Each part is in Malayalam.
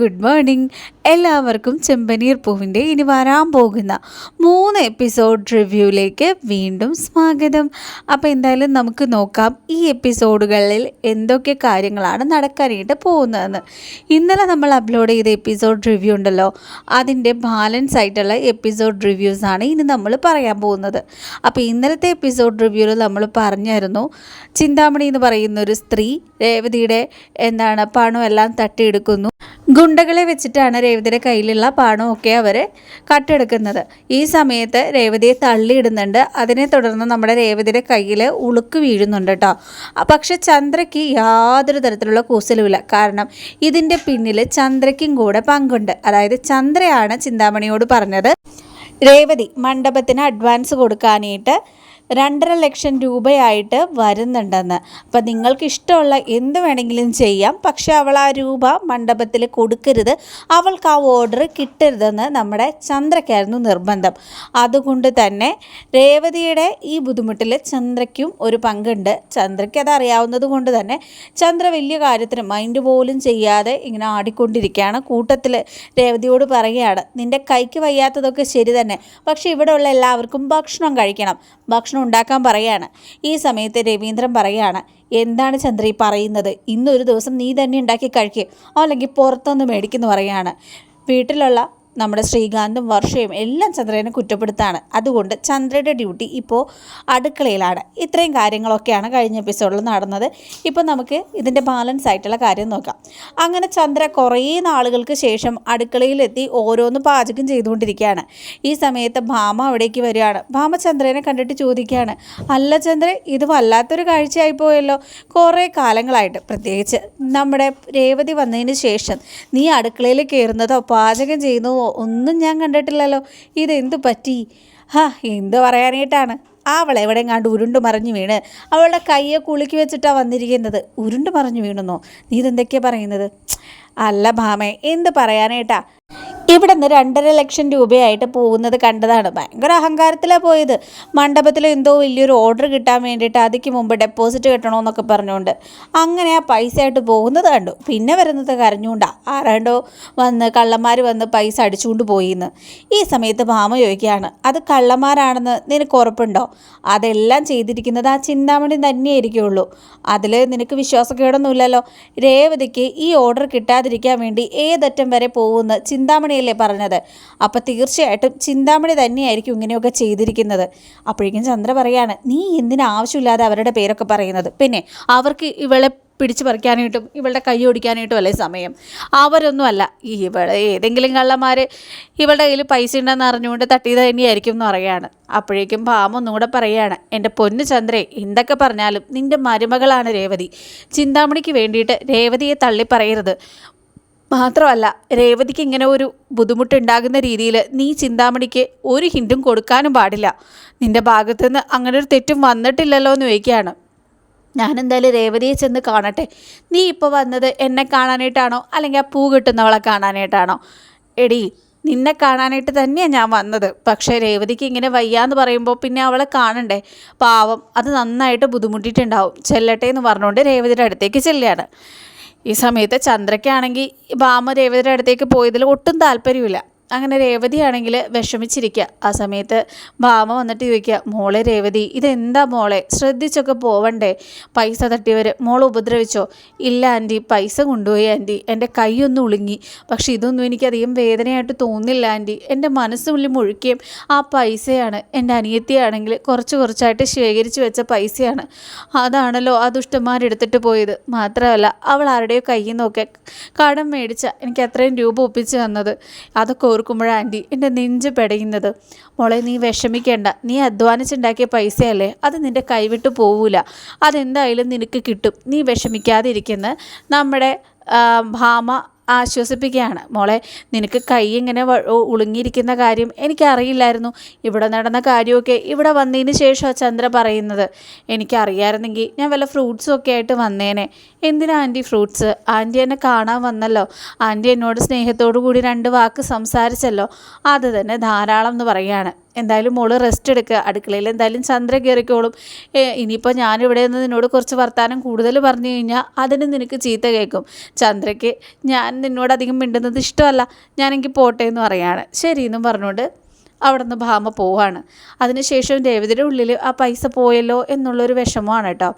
Good morning. എല്ലാവർക്കും ചെമ്പനീർ പൂവിന്റെ ഇനി വരാൻ പോകുന്ന മൂന്ന് എപ്പിസോഡ് റിവ്യൂയിലേക്ക് വീണ്ടും സ്വാഗതം. അപ്പോൾ എന്തായാലും നമുക്ക് നോക്കാം ഈ എപ്പിസോഡുകളിൽ എന്തൊക്കെ കാര്യങ്ങളാണ് നടക്കാനായിട്ട് പോകുന്നതെന്ന്. ഇന്നലെ നമ്മൾ അപ്ലോഡ് ചെയ്ത എപ്പിസോഡ് റിവ്യൂ ഉണ്ടല്ലോ അതിന്റെ ബാലൻസ് ആയിട്ടുള്ള എപ്പിസോഡ് റിവ്യൂസാണ് ഇനി നമ്മൾ പറയാൻ പോകുന്നത്. അപ്പോൾ ഇന്നലത്തെ എപ്പിസോഡ് റിവ്യൂവിൽ നമ്മൾ പറഞ്ഞായിരുന്നു ചിന്താമണി എന്ന് പറയുന്ന ഒരു സ്ത്രീ രേവതിയുടെ എന്താണ് പണമെല്ലാം തട്ടിയെടുക്കുന്നു. ഗുണ്ടകളെ വെച്ചിട്ടാണ് രേവതിയുടെ കയ്യിലുള്ള പാണമൊക്കെ അവർ കട്ടെടുക്കുന്നത്. ഈ സമയത്ത് രേവതിയെ തള്ളിയിടുന്നുണ്ട്. അതിനെ തുടർന്ന് നമ്മുടെ രേവതിയുടെ കയ്യിൽ ഉളുക്ക് വീഴുന്നുണ്ട് കേട്ടോ പക്ഷെ ചന്ദ്രയ്ക്ക് യാതൊരു തരത്തിലുള്ള കൂസലുമില്ല. കാരണം ഇതിന്റെ പിന്നിൽ ചന്ദ്രയ്ക്കും കൂടെ പങ്കുണ്ട്. അതായത് ചന്ദ്രയാണ് ചിന്താമണിയോട് പറഞ്ഞത് രേവതി മണ്ഡപത്തിന് അഡ്വാൻസ് കൊടുക്കാനായിട്ട് രണ്ടര ലക്ഷം രൂപയായിട്ട് വരുന്നുണ്ടെന്ന്. അപ്പം നിങ്ങൾക്ക് ഇഷ്ടമുള്ള എന്ത് വേണമെങ്കിലും ചെയ്യാം. പക്ഷേ അവൾ ആ രൂപ മണ്ഡപത്തിൽ കൊടുക്കരുത്. അവൾക്ക് ആ ഓർഡർ കിട്ടരുതെന്ന് നമ്മുടെ ചന്ദ്രയ്ക്കായിരുന്നു നിർബന്ധം. അതുകൊണ്ട് തന്നെ രേവതിയുടെ ഈ ബുദ്ധിമുട്ടിൽ ചന്ദ്രയ്ക്കും ഒരു പങ്കുണ്ട്. ചന്ദ്രയ്ക്ക് അത് അറിയാവുന്നത് കൊണ്ട് തന്നെ ചന്ദ്ര വലിയ കാര്യത്തിന് മൈൻഡ് പോലും ചെയ്യാതെ ഇങ്ങനെ ആടിക്കൊണ്ടിരിക്കുകയാണ്. കൂട്ടത്തിൽ രേവതിയോട് പറയുകയാണ് നിന്റെ കൈക്ക് വയ്യാത്തതൊക്കെ ശരി തന്നെ. പക്ഷേ ഇവിടെയുള്ള എല്ലാവർക്കും ഭക്ഷണം കഴിക്കണം. ഭക്ഷണം ഉണ്ടാക്കാൻ പറയാണ്. ഈ സമയത്ത് രവീന്ദ്രൻ പറയാണ് എന്താണ് ചന്ദ്രി പറയുന്നത്? ഇന്നൊരു ദിവസം നീ തന്നെ ഉണ്ടാക്കി കഴിക്കുക അല്ലെങ്കിൽ പുറത്തൊന്ന് മേടിക്കുന്നു പറയാണ്. വീട്ടിലുള്ള നമ്മുടെ ശ്രീകാന്തും വർഷയും എല്ലാം ചന്ദ്രനെ കുറ്റപ്പെടുത്താണ്. അതുകൊണ്ട് ചന്ദ്രയുടെ ഡ്യൂട്ടി ഇപ്പോൾ അടുക്കളയിലാണ്. ഇത്രയും കാര്യങ്ങളൊക്കെയാണ് കഴിഞ്ഞ എപ്പിസോഡിൽ നടന്നത്. ഇപ്പോൾ നമുക്ക് ഇതിന്റെ ബാലൻസ് ആയിട്ടുള്ള കാര്യം നോക്കാം. അങ്ങനെ ചന്ദ്ര കുറേ നാളുകൾക്ക് ശേഷം അടുക്കളയിലെത്തി ഓരോന്ന് പാചകം ചെയ്തുകൊണ്ടിരിക്കുകയാണ്. ഈ സമയത്ത് ഭാമ അവിടേക്ക് വരികയാണ്. ഭാമ ചന്ദ്രനെ കണ്ടിട്ട് ചോദിക്കുകയാണ് അല്ല ചന്ദ്ര ഇത് വല്ലാത്തൊരു കാഴ്ചയായി പോയല്ലോ. കുറേ കാലങ്ങളായിട്ട് പ്രത്യേകിച്ച് നമ്മുടെ രേവതി വന്നതിന് ശേഷം നീ അടുക്കളയിൽ കയറുന്നതോ പാചകം ചെയ്യുന്നതോ ഒന്നും ഞാൻ കണ്ടിട്ടില്ലല്ലോ. ഇതെന്ത് പറ്റി? ഹാ എന്ത് പറയാനായിട്ടാണ്? അവൾ കണ്ട് ഉരുണ്ട് മറിഞ്ഞു വീണ്. അവളുടെ കയ്യെ കുളുക്കി വെച്ചിട്ടാണ് വന്നിരിക്കുന്നത്. ഉരുണ്ട് മറിഞ്ഞു വീണെന്നോ? നീ ഇതെന്തൊക്കെയാണ് പറയുന്നത്? അല്ല ഭാമേ എന്ത് പറയാനേട്ടാ ഇവിടെ നിന്ന് രണ്ടര ലക്ഷം രൂപയായിട്ട് പോകുന്നത് കണ്ടതാണ്. ഭയങ്കര അഹങ്കാരത്തിലാണ് പോയത്. മണ്ഡപത്തിൽ എന്തോ വലിയൊരു ഓർഡർ കിട്ടാൻ വേണ്ടിയിട്ട് അതിക്ക് മുമ്പ് ഡെപ്പോസിറ്റ് കിട്ടണമെന്നൊക്കെ പറഞ്ഞുകൊണ്ട് അങ്ങനെ ആ പൈസ ആയിട്ട് പോകുന്നത് കണ്ടു. പിന്നെ വരുന്നത് കരഞ്ഞുകൊണ്ടാ. ആരാണ്ടോ വന്ന് കള്ളന്മാർ വന്ന് പൈസ അടിച്ചുകൊണ്ട് പോയിന്ന്. ഈ സമയത്ത് മാമ ചോദിക്കുകയാണ് അത് കള്ളന്മാരാണെന്ന് നിനക്ക് ഉറപ്പുണ്ടോ? അതെല്ലാം ചെയ്തിരിക്കുന്നത് ആ ചിന്താമണി തന്നെയായിരിക്കുള്ളൂ. അതിൽ നിനക്ക് വിശ്വാസക്കേടൊന്നുമില്ലല്ലോ. രേവതിക്ക് ഈ ഓർഡർ കിട്ടാതിരിക്കാൻ വേണ്ടി ഏതറ്റം വരെ പോകുമെന്ന് ചിന്താമണി തന്നെയല്ലേ പറഞ്ഞത്? അപ്പം തീർച്ചയായിട്ടും ചിന്താമണി തന്നെയായിരിക്കും ഇങ്ങനെയൊക്കെ ചെയ്തിരിക്കുന്നത്. അപ്പോഴേക്കും ചന്ദ്ര പറയാണ് നീ എന്തിനാവശ്യമില്ലാതെ അവരുടെ പേരൊക്കെ പറയുന്നത്? പിന്നെ അവർക്ക് ഇവളെ പിടിച്ചു പറിക്കാനായിട്ടും ഇവളുടെ കൈ ഓടിക്കാനായിട്ടും അല്ലേ സമയം? അവരൊന്നും അല്ല ഇവളെ ഏതെങ്കിലും കള്ളന്മാർ ഇവളുടെ കയ്യിൽ പൈസ ഉണ്ടെന്ന് അറിഞ്ഞുകൊണ്ട് തട്ടിയത് തന്നെയായിരിക്കും എന്ന് പറയുകയാണ് അപ്പോഴേക്കും പാമൊന്നും കൂടെ പറയുകയാണ് എന്റെ പൊന്നു ചന്ദ്രെ എന്തൊക്കെ പറഞ്ഞാലും നിന്റെ മരുമകളാണ് രേവതി. ചിന്താമണിക്ക് വേണ്ടിയിട്ട് രേവതിയെ തള്ളി പറയരുത് മാത്രമല്ല രേവതിക്ക് ഇങ്ങനെ ഒരു ബുദ്ധിമുട്ടുണ്ടാകുന്ന രീതിയിൽ നീ ചിന്താമണിക്ക് ഒരു ഹിന്റും കൊടുക്കാനും പാടില്ല. നിന്റെ ഭാഗത്തുനിന്ന് അങ്ങനെ ഒരു തെറ്റും വന്നിട്ടില്ലല്ലോ എന്ന് ചോദിക്കുകയാണ്. ഞാനെന്തായാലും രേവതിയെ ചെന്ന് കാണട്ടെ. നീ ഇപ്പോൾ വന്നത് എന്നെ കാണാനായിട്ടാണോ? അല്ലെങ്കിൽ ആ പൂ കിട്ടുന്നവളെ കാണാനായിട്ടാണോ? എടി നിന്നെ കാണാനായിട്ട് തന്നെയാണ് ഞാൻ വന്നത്. പക്ഷേ രേവതിക്ക് ഇങ്ങനെ വയ്യാന്ന് പറയുമ്പോൾ പിന്നെ അവളെ കാണണ്ടേ? പാവം അത് നന്നായിട്ട് ബുദ്ധിമുട്ടിയിട്ടുണ്ടാവും. ചെല്ലട്ടെ എന്ന് പറഞ്ഞുകൊണ്ട് രേവതിയുടെ അടുത്തേക്ക് ചെല്ലുകയാണ്. ഈ സമയത്ത് ചന്ദ്രയ്ക്കാണെങ്കിൽ ഭാമ രേവതിയുടെ അടുത്തേക്ക് പോയതിൽ ഒട്ടും താല്പര്യമില്ല. അങ്ങനെ രേവതിയാണെങ്കിൽ വിഷമിച്ചിരിക്കുക ആ സമയത്ത് ഭാമ വന്നിട്ട് ചോദിക്കുക മോളെ രേവതി ഇതെന്താ മോളെ? ശ്രദ്ധിച്ചൊക്കെ പോവണ്ടേ? പൈസ തട്ടിയവർ മോൾ ഉപദ്രവിച്ചോ? ഇല്ല ആന്റി പൈസ കൊണ്ടുപോയി ആന്റി. എന്റെ കൈയൊന്നും ഉളുങ്ങി. പക്ഷെ ഇതൊന്നും എനിക്കധികം വേദനയായിട്ട് തോന്നില്ല ആന്റി. എന്റെ മനസ്സുള്ളിൽ മുഴുക്കുകയും ആ പൈസയാണ്. എന്റെ അനിയത്തിയാണെങ്കിൽ കുറച്ച് കുറച്ചായിട്ട് ശേഖരിച്ച് വെച്ച പൈസയാണ്. അതാണല്ലോ ആ ദുഷ്ടന്മാരെടുത്തിട്ട് പോയത്. മാത്രമല്ല അവൾ ആരുടെയോ കയ്യിൽ നിന്നൊക്കെ കടം മേടിച്ച എനിക്ക് അത്രയും രൂപ ഒപ്പിച്ച് തന്നത്. അതൊക്കെ ഓർക്കുമ്പോഴാണ് ആന്റി എന്റെ നെഞ്ച് പെടയുന്നത്. മോളെ നീ വിഷമിക്കേണ്ട. നീ അധ്വാനിച്ചുണ്ടാക്കിയ പൈസയല്ലേ? അത് നിന്റെ കൈവിട്ട് പോവില്ല അതെന്തായാലും നിനക്ക് കിട്ടും. നീ വിഷമിക്കാതിരിക്കുന്ന. നമ്മുടെ ഭാമ ആശ്വസിപ്പിക്കുകയാണ്. മോളെ നിനക്ക് കൈ ഇങ്ങനെ ഉളുങ്ങിയിരിക്കുന്ന കാര്യം എനിക്കറിയില്ലായിരുന്നു. ഇവിടെ നടന്ന കാര്യമൊക്കെ ഇവിടെ വന്നതിന് ശേഷമാണ് ചന്ദ്ര പറയുന്നത്. എനിക്കറിയായിരുന്നെങ്കിൽ ഞാൻ വല്ല ഫ്രൂട്ട്സും ഒക്കെ ആയിട്ട് വന്നേനെ. എന്തിനാ ആന്റി ഫ്രൂട്ട്സ്? ആന്റി എന്നെ കാണാൻ വന്നല്ലോ. ആന്റി എന്നോട് സ്നേഹത്തോടു കൂടി രണ്ട് വാക്ക് സംസാരിച്ചല്ലോ. അത് തന്നെ ധാരാളം എന്ന് പറയുകയാണ്. എന്തായാലും മോൾ റെസ്റ്റ് എടുക്കുക അടുക്കളയിൽ എന്തായാലും ചന്ദ്ര കയറിക്കോളും ഇനിയിപ്പോൾ ഞാനിവിടെ നിന്ന് നിന്നോട് കുറച്ച് വർത്തമാനം കൂടുതൽ പറഞ്ഞു കഴിഞ്ഞാൽ അതിന് നിനക്ക് ചീത്ത കേൾക്കും. ചന്ദ്രയ്ക്ക് ഞാൻ നിന്നോട് അധികം മിണ്ടുന്നത് ഇഷ്ടമല്ല. ഞാനെങ്കിൽ പോട്ടെ എന്ന് പറയാണ്. ശരി എന്നും പറഞ്ഞുകൊണ്ട് അവിടെ നിന്ന് ഭാമ പോവാണ്. അതിനുശേഷം രേവതിയുടെ ഉള്ളിൽ ആ പൈസ പോയല്ലോ എന്നുള്ളൊരു വിഷമമാണ് കേട്ടോ.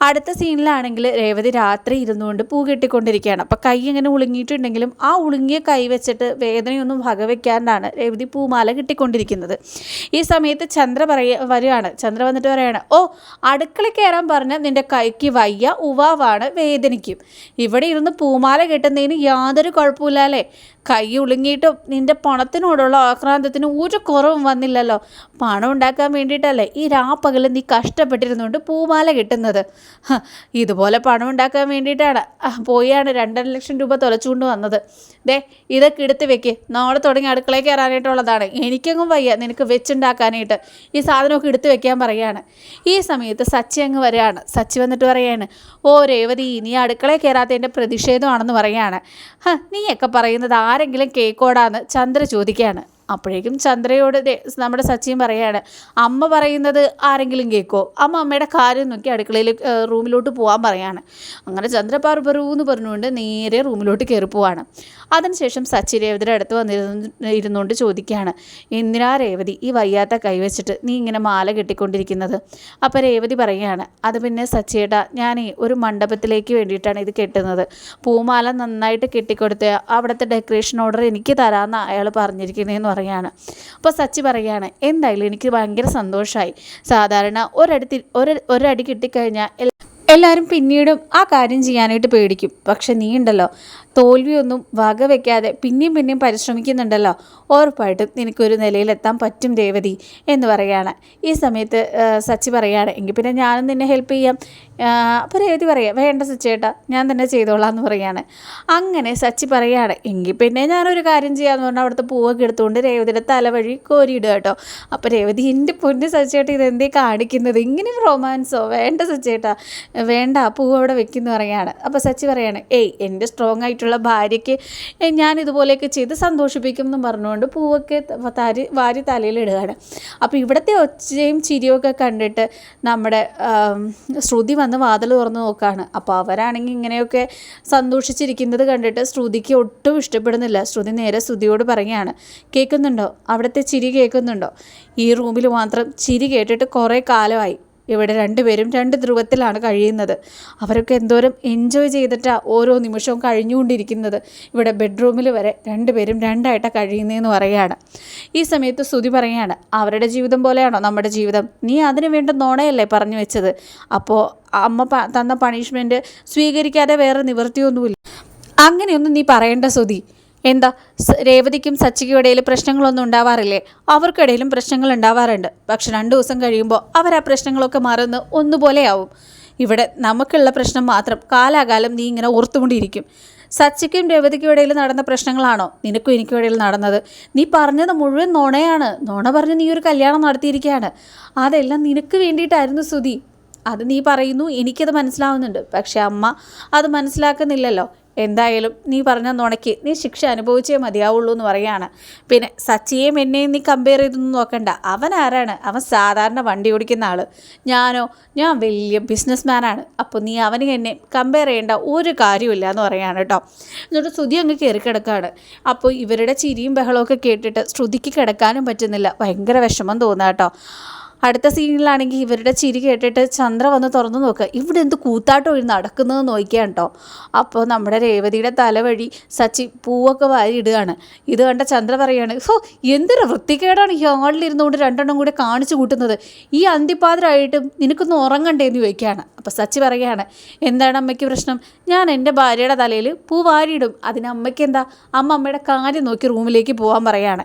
അടുത്ത സീനിലാണെങ്കിൽ രേവതി രാത്രി ഇരുന്നുകൊണ്ട് പൂ കെട്ടിക്കൊണ്ടിരിക്കുകയാണ്. അപ്പോൾ കൈ ഇങ്ങനെ ഉളുങ്ങിയിട്ടുണ്ടെങ്കിലും ആ ഉളുങ്ങിയ കൈ വെച്ചിട്ട് വേദനയൊന്നും വകവെക്കാണ്ടാണ് രേവതി പൂമാല കിട്ടിക്കൊണ്ടിരിക്കുന്നത്. ഈ സമയത്ത് ചന്ദ്ര പറയ വരികയാണ്. ചന്ദ്ര വന്നിട്ട് പറയാണ് ഓ അടുക്കള കയറാൻ പറഞ്ഞ നിന്റെ കൈക്ക് വയ്യ ഉവാവാണ് വേദനിക്കും. ഇവിടെ ഇരുന്ന് പൂമാല കെട്ടുന്നതിന് യാതൊരു കുഴപ്പമില്ല അല്ലേ? കൈ ഉളുങ്ങിയിട്ടും നിന്റെ പണത്തിനോടുള്ള ആക്രാന്തത്തിന് ഒരു കുറവും വന്നില്ലല്ലോ. പണം ഉണ്ടാക്കാൻ വേണ്ടിയിട്ടല്ലേ ഈ രാപ്പകൽ നീ കഷ്ടപ്പെട്ടിരുന്നുകൊണ്ട് പൂമാല കിട്ടുന്നത്. ഇതുപോലെ പണം ഉണ്ടാക്കാൻ വേണ്ടിയിട്ടാണ് പോയാണ് രണ്ടര ലക്ഷം രൂപ തുലച്ചുകൊണ്ട് വന്നത്. ദേ ഇതൊക്കെ എടുത്ത് വെക്ക്. നാളെ തുടങ്ങി അടുക്കളയിൽ കയറാനായിട്ടുള്ളതാണ്. എനിക്കെങ്ങും വയ്യ നിനക്ക് വെച്ചുണ്ടാക്കാനായിട്ട്. ഈ സാധനമൊക്കെ എടുത്ത് വെക്കാൻ പറയാണ്. ഈ സമയത്ത് സച്ചി അങ്ങ് വരികയാണ് സച്ചി വന്നിട്ട് പറയാണ് ഓ രേവതി നീ അടുക്കളയിൽ കയറാത്തതിന്റെ പ്രതിഷേധമാണെന്ന് പറയാണ്. നീയൊക്കെ പറയുന്നത് ആരെങ്കിലും കേക്കോടാന്ന് ചന്ദ്ര ചോദിക്കുകയാണ്. അപ്പോഴേക്കും ചന്ദ്രയോട് നമ്മുടെ സച്ചിൻ പറയാണ് അമ്മ പറയുന്നത് ആരെങ്കിലും കേൾക്കോ അമ്മ അമ്മയുടെ കാര്യം നോക്കി അടുക്കളയിൽ റൂമിലോട്ട് പോകാൻ പറയാണ്. അങ്ങനെ ചന്ദ്ര പാർബറു എന്ന് പറഞ്ഞുകൊണ്ട് നേരെ റൂമിലോട്ട് കയറി പോവാണ്. അതിനുശേഷം സച്ചി രേവതിയുടെ അടുത്ത് വന്നിരുന്നു ഇരുന്നുകൊണ്ട് ചോദിക്കുകയാണ് എന്തിനാ രേവതി ഈ വയ്യാത്ത കൈവച്ചിട്ട് നീ ഇങ്ങനെ മാല കെട്ടിക്കൊണ്ടിരിക്കുന്നത്? അപ്പോൾ രേവതി പറയുകയാണ് അത് പിന്നെ സച്ചിയേട്ടാ ഞാൻ ഒരു മണ്ഡപത്തിലേക്ക് വേണ്ടിയിട്ടാണ് ഇത് കെട്ടുന്നത്. പൂമാല നന്നായിട്ട് കെട്ടിക്കൊടുത്ത് അവിടുത്തെ ഡെക്കറേഷൻ ഓർഡർ എനിക്ക് തരാമെന്ന് അയാൾ പറഞ്ഞിരിക്കുന്നതെന്ന് പറയുകയാണ് അപ്പോൾ സച്ചി പറയുകയാണ് എന്തായാലും എനിക്ക് ഭയങ്കര സന്തോഷമായി സാധാരണ ഒരടി ഒരു ഒരടി കിട്ടിക്കഴിഞ്ഞാൽ എല്ലാവരും പിന്നീടും ആ കാര്യം ചെയ്യാനായിട്ട് പേടിക്കും. പക്ഷെ നീ ഉണ്ടല്ലോ തോൽവിയൊന്നും വകവെക്കാതെ പിന്നെയും പിന്നെയും പരിശ്രമിക്കുന്നുണ്ടല്ലോ. ഉറപ്പായിട്ടും നിനക്കൊരു നിലയിലെത്താൻ പറ്റും രേവതി എന്ന് പറയുകയാണ്. ഈ സമയത്ത് സച്ചി പറയുകയാണ് എങ്കിൽ പിന്നെ ഞാനും നിന്നെ ഹെൽപ്പ് ചെയ്യാം. അപ്പോൾ രേവതി പറയാം വേണ്ട സച്ചേട്ടാ ഞാൻ തന്നെ ചെയ്തോളാം എന്ന് പറയുകയാണ്. അങ്ങനെ സച്ചി പറയുകയാണ് എങ്കിൽ പിന്നെ ഞാനൊരു കാര്യം ചെയ്യാമെന്ന് പറഞ്ഞാൽ അവിടുത്തെ പൂവൊക്കെ എടുത്തുകൊണ്ട് രേവതിയുടെ തലവഴി കോരിയിടുക കേട്ടോ. അപ്പോൾ രേവതി എന്റെ പൊന്ന് സച്ചേട്ടാ ഇതെന്തേ കാണിക്കുന്നത്? ഇങ്ങനെയും റൊമാൻസോ വേണ്ട സച്ചേട്ടാ. വേണ്ട പൂവ് അവിടെ വെക്കുന്നു പറയുകയാണ്. അപ്പോൾ സച്ചി പറയാണ് ഏയ് എന്റെ സ്ട്രോങ് ആയിട്ടുള്ള ആയിട്ടുള്ള ഭാര്യയ്ക്ക് ഞാൻ ഇതുപോലെയൊക്കെ ചെയ്ത് സന്തോഷിപ്പിക്കും എന്ന് പറഞ്ഞുകൊണ്ട് പൂവൊക്കെ താരി വാരി തലയിൽ ഇടുകയാണ്. അപ്പോൾ ഇവിടുത്തെ ഒച്ചയും ചിരിയൊക്കെ കണ്ടിട്ട് നമ്മുടെ ശ്രുതി വന്ന് വാതിൽ തുറന്ന് നോക്കുകയാണ് അപ്പോൾ അവരാണെങ്കിൽ ഇങ്ങനെയൊക്കെ സന്തോഷിച്ചിരിക്കുന്നത് കണ്ടിട്ട് ശ്രുതിക്ക് ഒട്ടും ഇഷ്ടപ്പെടുന്നില്ല. ശ്രുതി നേരെ ശ്രുതിയോട് പറയുകയാണ് കേൾക്കുന്നുണ്ടോ? അവിടുത്തെ ചിരി കേൾക്കുന്നുണ്ടോ? ഈ റൂമിൽ മാത്രം ചിരി കേട്ടിട്ട് കുറേ കാലമായി. ഇവിടെ രണ്ടുപേരും രണ്ട് ധ്രുവത്തിലാണ് കഴിയുന്നത്. അവരൊക്കെ എന്തോരം എൻജോയ് ചെയ്തിട്ടാണ് ഓരോ നിമിഷവും കഴിഞ്ഞുകൊണ്ടിരിക്കുന്നത്. ഇവിടെ ബെഡ്റൂമിൽ വരെ രണ്ടുപേരും രണ്ടായിട്ടാണ് കഴിയുന്നതെന്ന് പറയുകയാണ്. ഈ സമയത്ത് സ്തുതി പറയുകയാണ് അവരുടെ ജീവിതം പോലെയാണോ നമ്മുടെ ജീവിതം? നീ അതിനു വേണ്ട നോണയല്ലേ പറഞ്ഞു വെച്ചത്? അപ്പോൾ അമ്മ തന്ന പണിഷ്മെന്റ് സ്വീകരിക്കാതെ വേറെ നിവൃത്തിയൊന്നുമില്ല. അങ്ങനെയൊന്നും നീ പറയേണ്ട സുതി എന്താ? രേവതിക്കും സച്ചിക്കും ഇടയിൽ പ്രശ്നങ്ങളൊന്നും ഉണ്ടാവാറില്ലേ? അവർക്കിടയിലും പ്രശ്നങ്ങൾ ഉണ്ടാവാറുണ്ട്. പക്ഷെ രണ്ട് ദിവസം കഴിയുമ്പോൾ അവർ ആ പ്രശ്നങ്ങളൊക്കെ മറന്ന് ഒന്നുപോലെയാവും. ഇവിടെ നമുക്കുള്ള പ്രശ്നം മാത്രം കാലാകാലം നീ ഇങ്ങനെ ഓർത്തുകൊണ്ടിരിക്കും. സച്ചിക്കും രേവതിക്കും ഇടയിൽ നടന്ന പ്രശ്നങ്ങളാണോ? നിനക്കും എനിക്കും ഇടയിൽ നടന്നത്. നീ പറഞ്ഞത് മുഴുവൻ നോണയാണ്. നോണ പറഞ്ഞ് നീ ഒരു കല്യാണം നടത്തിയിരിക്കുകയാണ് അതെല്ലാം നിനക്ക് വേണ്ടിയിട്ടായിരുന്നു സുതി അത് നീ പറയുന്നു എനിക്കത് മനസ്സിലാവുന്നുണ്ട്. പക്ഷേ അമ്മ അത് മനസ്സിലാക്കുന്നില്ലല്ലോ. എന്തായാലും നീ പറഞ്ഞ നുണയ്ക്ക് നീ ശിക്ഷ അനുഭവിച്ചേ മതിയാവുള്ളൂ എന്ന് പറയാണ് പിന്നെ സച്ചിയെയും എന്നെയും നീ കമ്പയർ ചെയ്തൊന്നും നോക്കണ്ട. അവൻ ആരാണ്? അവൻ സാധാരണ വണ്ടി ഓടിക്കുന്ന ആൾ ഞാനോ? ഞാൻ വലിയ ബിസിനസ് മാനാണ് അപ്പോൾ നീ അവന് എന്നെ കമ്പയർ ചെയ്യേണ്ട ഒരു കാര്യമില്ല എന്ന് പറയാണ് കേട്ടോ. എന്നിട്ട് ശ്രുതി അങ്ങ് കയറി കിടക്കുകയാണ്. അപ്പോൾ ഇവരുടെ ചിരിയും ബഹളമൊക്കെ കേട്ടിട്ട് ശ്രുതിക്ക് കിടക്കാനും പറ്റുന്നില്ല. ഭയങ്കര വിഷമം തോന്നുക കേട്ടോ. അടുത്ത സീനിലാണെങ്കിൽ ഇവരുടെ ചിരി കേട്ടിട്ട് ചന്ദ്ര വന്ന് തുറന്നു നോക്കുക ഇവിടെ എന്ത് കൂത്താട്ടോ നടക്കുന്നത് നോക്കിയാണ് കേട്ടോ അപ്പോൾ നമ്മുടെ രേവതിയുടെ തലവഴി സച്ചി പൂവൊക്കെ വാരി ഇടുകയാണ് ഇത് കണ്ട ചന്ദ്ര പറയാണ് സോ എന്തൊരു വൃത്തികേടാണ് ഹാളിലിരുന്നുകൊണ്ട് രണ്ടെണ്ണം കൂടി കാണിച്ചു കൂട്ടുന്നത്. ഈ അന്തിപ്പാതിരായിട്ടും നിനക്കൊന്ന് ഉറങ്ങണ്ടേന്ന് ചോദിക്കുകയാണ്. അപ്പോൾ സച്ചി പറയുകയാണ് എന്താണ് അമ്മയ്ക്ക് പ്രശ്നം? ഞാൻ എന്റെ ഭാര്യയുടെ തലയിൽ പൂ വാരിയിടും. അതിന് അമ്മയ്ക്ക് എന്താ? അമ്മ അമ്മയുടെ കാര്യം നോക്കി റൂമിലേക്ക് പോകാൻ പറയാണ്.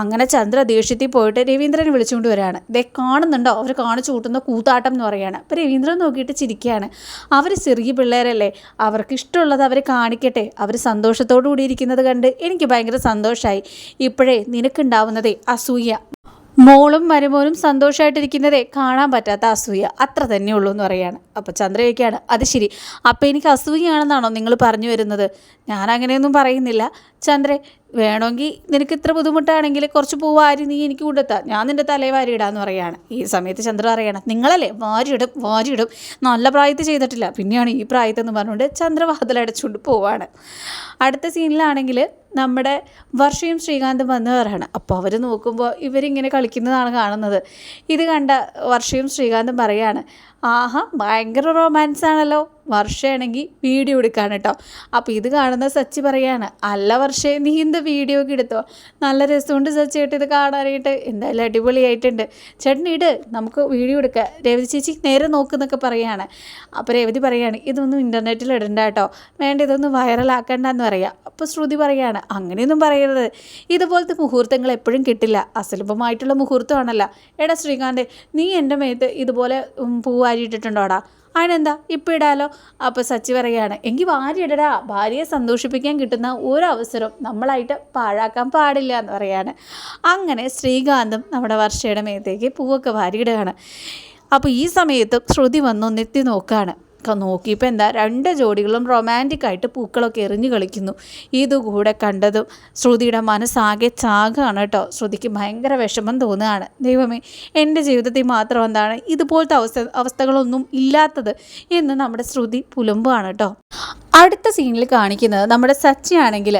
അങ്ങനെ ചന്ദ്ര ദേഷ്യത്തിൽ പോയിട്ട് രവീന്ദ്രനെ വിളിച്ചുകൊണ്ട് വരികയാണ്. ദേ കാണുന്നുണ്ടോ. അവർ കാണിച്ചു കൂട്ടുന്ന കൂത്താട്ടം എന്ന് പറയുകയാണ്. അപ്പോൾ രവീന്ദ്രൻ നോക്കിയിട്ട് ചിരിക്കുകയാണ്. അവർ ചെറിയ പിള്ളേരല്ലേ? അവർക്ക് ഇഷ്ടമുള്ളത് അവർ കാണിക്കട്ടെ. അവർ സന്തോഷത്തോടു കൂടിയിരിക്കുന്നത് കണ്ട് എനിക്ക് ഭയങ്കര സന്തോഷമായി ഇപ്പോഴേ നിനക്കുണ്ടാവുന്നതേ അസൂയ. മോളും മരുമോനും സന്തോഷമായിട്ടിരിക്കുന്നതേ കാണാൻ പറ്റാത്ത അസൂയ. അത്ര തന്നെ ഉള്ളൂ എന്ന് പറയാണ്. അപ്പോൾ ചന്ദ്രയൊക്കെയാണ് അത് ശരി. അപ്പോൾ എനിക്ക് അസൂയയാണെന്നാണോ നിങ്ങൾ പറഞ്ഞു വരുന്നത്? ഞാൻ അങ്ങനെയൊന്നും പറയുന്നില്ല. ചന്ദ്രെ വേണമെങ്കിൽ നിനക്ക് ഇത്ര ബുദ്ധിമുട്ടാണെങ്കിൽ കുറച്ച് പൂ വാരി നീ എനിക്ക് കൊണ്ടെത്താം ഞാൻ നിന്റെ തലേ വാരി ഇടാന്ന് പറയാണ്. ഈ സമയത്ത് ചന്ദ്ര പറയണം നിങ്ങളല്ലേ വാരിയിടും വാരിയിടും. നല്ല പ്രായത്തിൽ ചെയ്തിട്ടില്ല. പിന്നെയാണ് ഈ പ്രായത്തെന്ന് പറഞ്ഞുകൊണ്ട് ചന്ദ്ര വാതിലടച്ചുകൊണ്ട് പോവാണ്. അടുത്ത സീനിലാണെങ്കിൽ നമ്മുടെ വർഷയും ശ്രീകാന്തും വന്ന് കയറാണ് അപ്പോൾ അവർ നോക്കുമ്പോൾ ഇവരിങ്ങനെ കളിക്കുന്നതാണ് കാണുന്നത്. ഇത് കണ്ട വർഷയും ശ്രീകാന്തും പറയാണ് ആഹാ ഭയങ്കര റൊമാൻസ് ആണല്ലോ. വർഷയാണെങ്കിൽ വീഡിയോ എടുക്കാണ് കേട്ടോ. അപ്പോൾ ഇത് കാണുന്ന സച്ചി പറയാണ് അല്ല വർഷേ നീ എന്ത് വീഡിയോ ഒക്കെ എടുത്തോ? നല്ല രസമുണ്ട് സച്ചി ചേട്ടാ ഇത് കാണാനായിട്ട്. എന്തായാലും അടിപൊളിയായിട്ടുണ്ട്. ചേട്ടൻ ഇട് നമുക്ക് വീഡിയോ എടുക്കുക രേവതി ചേച്ചി നേരെ നോക്കുന്നൊക്കെ പറയാണ്. അപ്പോൾ രേവതി പറയാണ് ഇതൊന്നും ഇന്റർനെറ്റിൽ ഇടണ്ട കേട്ടോ. വേണ്ട ഇതൊന്നും വൈറലാക്കണ്ടെന്ന് പറയാം. അപ്പോൾ ശ്രുതി പറയാണ് അങ്ങനെയൊന്നും പറയരുത്. ഇതുപോലത്തെ മുഹൂർത്തങ്ങൾ എപ്പോഴും കിട്ടില്ല. അസുലഭമായിട്ടുള്ള മുഹൂർത്തമാണല്ലോ. എടാ ശ്രീകാന്ത് നീ എന്റെ മേത്ത് ഇതുപോലെ പൂവാരിയിട്ടിട്ടുണ്ടോടാ അതിനെന്താ? ഇപ്പം ഇടാലോ. അപ്പോൾ സച്ചി പറയുകയാണ് എങ്കിൽ ഭാര്യ ഇടടാ. ഭാര്യയെ സന്തോഷിപ്പിക്കാൻ കിട്ടുന്ന ഒരു അവസരം നമ്മളായിട്ട് പാഴാക്കാൻ പാടില്ല എന്ന് പറയാണ് അങ്ങനെ ശ്രീകാന്തും നമ്മുടെ വർഷയുടെ മേത്തേക്ക് പൂവൊക്കെ വാരിയിടുകയാണ്. അപ്പോൾ ഈ സമയത്ത് ശ്രുതി വന്നു നിർത്തി നോക്കുകയാണ് നോക്കിയപ്പോൾ എന്താ രണ്ട് ജോഡികളും റൊമാന്റിക് ആയിട്ട് പൂക്കളൊക്കെ എറിഞ്ഞു കളിക്കുന്നു. ഇതുകൂടെ കണ്ടതും ശ്രുതിയുടെ മനസ്സാകെ ചാകാണ് കേട്ടോ. ശ്രുതിക്ക് ഭയങ്കര വിഷമം തോന്നുകയാണ്. ദൈവമേ എന്റെ ജീവിതത്തിൽ മാത്രം എന്താണ് ഇതുപോലത്തെ അവസ്ഥ അവസ്ഥകളൊന്നും ഇല്ലാത്തത് എന്ന് നമ്മുടെ ശ്രുതി പുലമ്പുകയാണ് കേട്ടോ. അടുത്ത സീനിൽ കാണിക്കുന്നത് നമ്മുടെ സച്ചി സച്ചിയാണെങ്കിൽ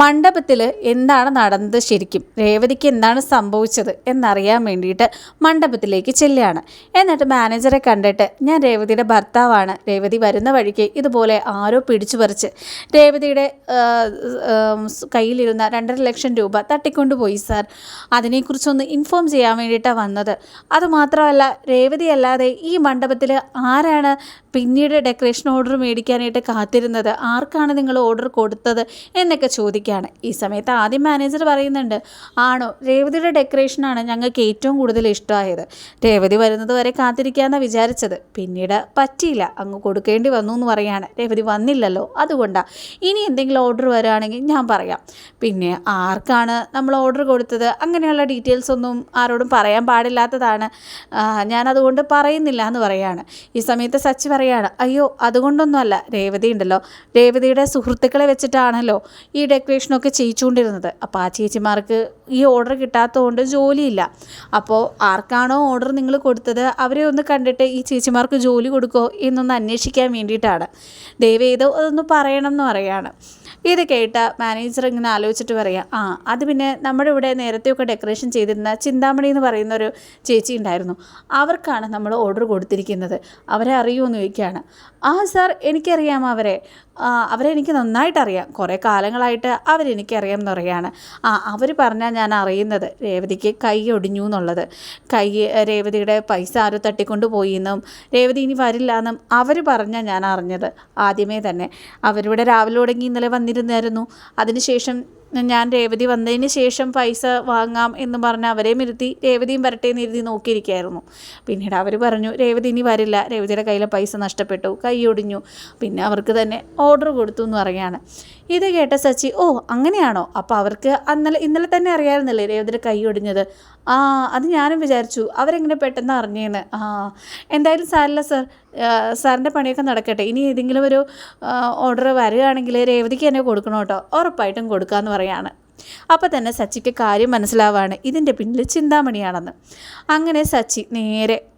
മണ്ഡപത്തിൽ എന്താണ് നടന്നത് ശരിക്കും? രേവതിക്ക് എന്താണ് സംഭവിച്ചത് എന്നറിയാൻ വേണ്ടിയിട്ട് മണ്ഡപത്തിലേക്ക് ചെല്ലുകയാണ്. എന്നിട്ട് മാനേജറെ കണ്ടിട്ട് ഞാൻ രേവതിയുടെ ഭർത്താവാണ്. രേവതി വരുന്ന വഴിക്ക് ഇതുപോലെ ആരോ പിടിച്ചു പറിച്ച് രേവതിയുടെ കയ്യിലിരുന്ന രണ്ടര ലക്ഷം രൂപ തട്ടിക്കൊണ്ടുപോയി സാർ. അതിനെക്കുറിച്ചൊന്ന് ഇൻഫോം ചെയ്യാൻ വേണ്ടിയിട്ടാണ് വന്നത്. അതുമാത്രമല്ല രേവതി അല്ലാതെ ഈ മണ്ഡപത്തിൽ ആരാണ് പിന്നീട് ഡെക്കറേഷൻ ഓർഡർ മേടിക്കാനായിട്ട് കാത്തിരുന്നത് ആർക്കാണ് നിങ്ങൾ ഓർഡർ കൊടുത്തത് എന്നൊക്കെ ചോദിക്കുകയാണ്. ഈ സമയത്ത് ആദ്യം മാനേജർ പറയുന്നുണ്ട് ആണോ രേവതിയുടെ ഡെക്കറേഷനാണ് ഞങ്ങൾക്ക് ഏറ്റവും കൂടുതൽ ഇഷ്ടമായത്. രേവതി വരുന്നത് വരെ കാത്തിരിക്കാമെന്നാണ് വിചാരിച്ചത്. പിന്നീട് പറ്റിയില്ല അങ്ങ് കൊടുക്കേണ്ടി വന്നു എന്ന് പറയാണ്. രേവതി വന്നില്ലല്ലോ അതുകൊണ്ടാണ് ഇനി എന്തെങ്കിലും ഓർഡർ വരികയാണെങ്കിൽ ഞാൻ പറയാം. പിന്നെ ആർക്കാണ് നമ്മൾ ഓർഡർ കൊടുത്തത്? അങ്ങനെയുള്ള ഡീറ്റെയിൽസ് ഒന്നും ആരോടും പറയാൻ പാടില്ലാത്തതാണ്. ഞാൻ ഞാനതുകൊണ്ട് പറയുന്നില്ല എന്ന് പറയാണ്. ഈ സമയത്ത് സച്ചി പറയാണ് അയ്യോ അതുകൊണ്ടൊന്നുമല്ല രേവതി ഉണ്ടല്ലോ. രേവതിയുടെ സുഹൃത്തുക്കളെ വെച്ചിട്ടാണല്ലോ ഈ ഡെക്കറേഷനൊക്കെ ചെയ്യിച്ചുകൊണ്ടിരുന്നത്. അപ്പോൾ ആ ചേച്ചിമാർക്ക് ഈ ഓർഡർ കിട്ടാത്തതുകൊണ്ട് ജോലിയില്ല. അപ്പോൾ ആർക്കാണോ ഓർഡർ നിങ്ങൾ കൊടുത്തത് അവരെ ഒന്ന് കണ്ടിട്ട് ഈ ചേച്ചിമാർക്ക് ജോലി കൊടുക്കുമോ എന്നൊന്ന് അന്വേഷിക്കാൻ വേണ്ടിയിട്ടാണ്. ദയവേത് അതൊന്ന് പറയണം എന്ന് പറയാണ്. ഇത് കേട്ട മാനേജർ ഇങ്ങനെ ആലോചിച്ചിട്ട് പറയാം ആ അത് പിന്നെ നമ്മുടെ ഇവിടെ നേരത്തെയൊക്കെ ഡെക്കറേഷൻ ചെയ്തിരുന്ന ചിന്താമണി എന്ന് പറയുന്ന ഒരു ചേച്ചി ഉണ്ടായിരുന്നു. അവർക്കാണ് നമ്മൾ ഓർഡർ കൊടുത്തിരിക്കുന്നത്. അവരെ അറിയുമെന്ന് ചോദിക്കുകയാണ്. ആ സാർ എനിക്കറിയാം അവരെ. അവരെ എനിക്ക് നന്നായിട്ടറിയാം. കുറേ കാലങ്ങളായിട്ട് അവരെനിക്കറിയാം എന്ന് പറയാണ് ആ അവർ പറഞ്ഞാൽ ഞാൻ അറിയുന്നത്. രേവതിക്ക് കൈ ഒടിഞ്ഞു എന്നുള്ളത്. കൈ രേവതിയുടെ പൈസ ആരോ തട്ടിക്കൊണ്ട് പോയി എന്നും രേവതി ഇനി വരില്ല എന്നും അവർ പറഞ്ഞാൽ ഞാൻ അറിഞ്ഞത്. ആദ്യമേ തന്നെ. അവരിവിടെ രാവിലെ തുടങ്ങി ഇന്നലെ വന്നിരുന്നായിരുന്നു അതിനുശേഷം ഞാൻ രേവതി വന്നതിന് ശേഷം പൈസ വാങ്ങാം എന്ന് പറഞ്ഞ് അവരെയും ഇരുത്തി രേവതിയും വരട്ടെ എന്ന് ഇരുത്തി നോക്കിയിരിക്കുകയായിരുന്നു. പിന്നീട് അവർ പറഞ്ഞു രേവതി ഇനി വരില്ല. രേവതിയുടെ കയ്യിലെ പൈസ നഷ്ടപ്പെട്ടു. കൈ ഒടിഞ്ഞു. പിന്നെ അവർക്ക് തന്നെ ഓർഡർ കൊടുത്തു എന്ന് പറയാണ് ഇത് കേട്ട സച്ചി ഓ അങ്ങനെയാണോ? അപ്പോൾ അവർക്ക് അന്നലെ ഇന്നലെ തന്നെ അറിയാമായിരുന്നില്ലേ രേവതിയുടെ കൈ ഒടിഞ്ഞത്? ആ അത് ഞാനും വിചാരിച്ചു. അവരെങ്ങനെ പെട്ടെന്ന് അറിഞ്ഞേന്ന്. ആ എന്തായാലും സാറില്ല സർ. സാറിന്റെ പണിയൊക്കെ നടക്കട്ടെ. ഇനി ഏതെങ്കിലും ഒരു ഓർഡർ വരികയാണെങ്കിൽ രേവതിക്ക് തന്നെ കൊടുക്കണം കേട്ടോ. ഉറപ്പായിട്ടും കൊടുക്കാമെന്ന് പറയാണ്. അപ്പോൾ തന്നെ സച്ചിക്ക് കാര്യം മനസ്സിലാവാണ്. ഇതിന്റെ പിന്നിൽ ചിന്താമണിയാണെന്ന്. അങ്ങനെ സച്ചി നേരെ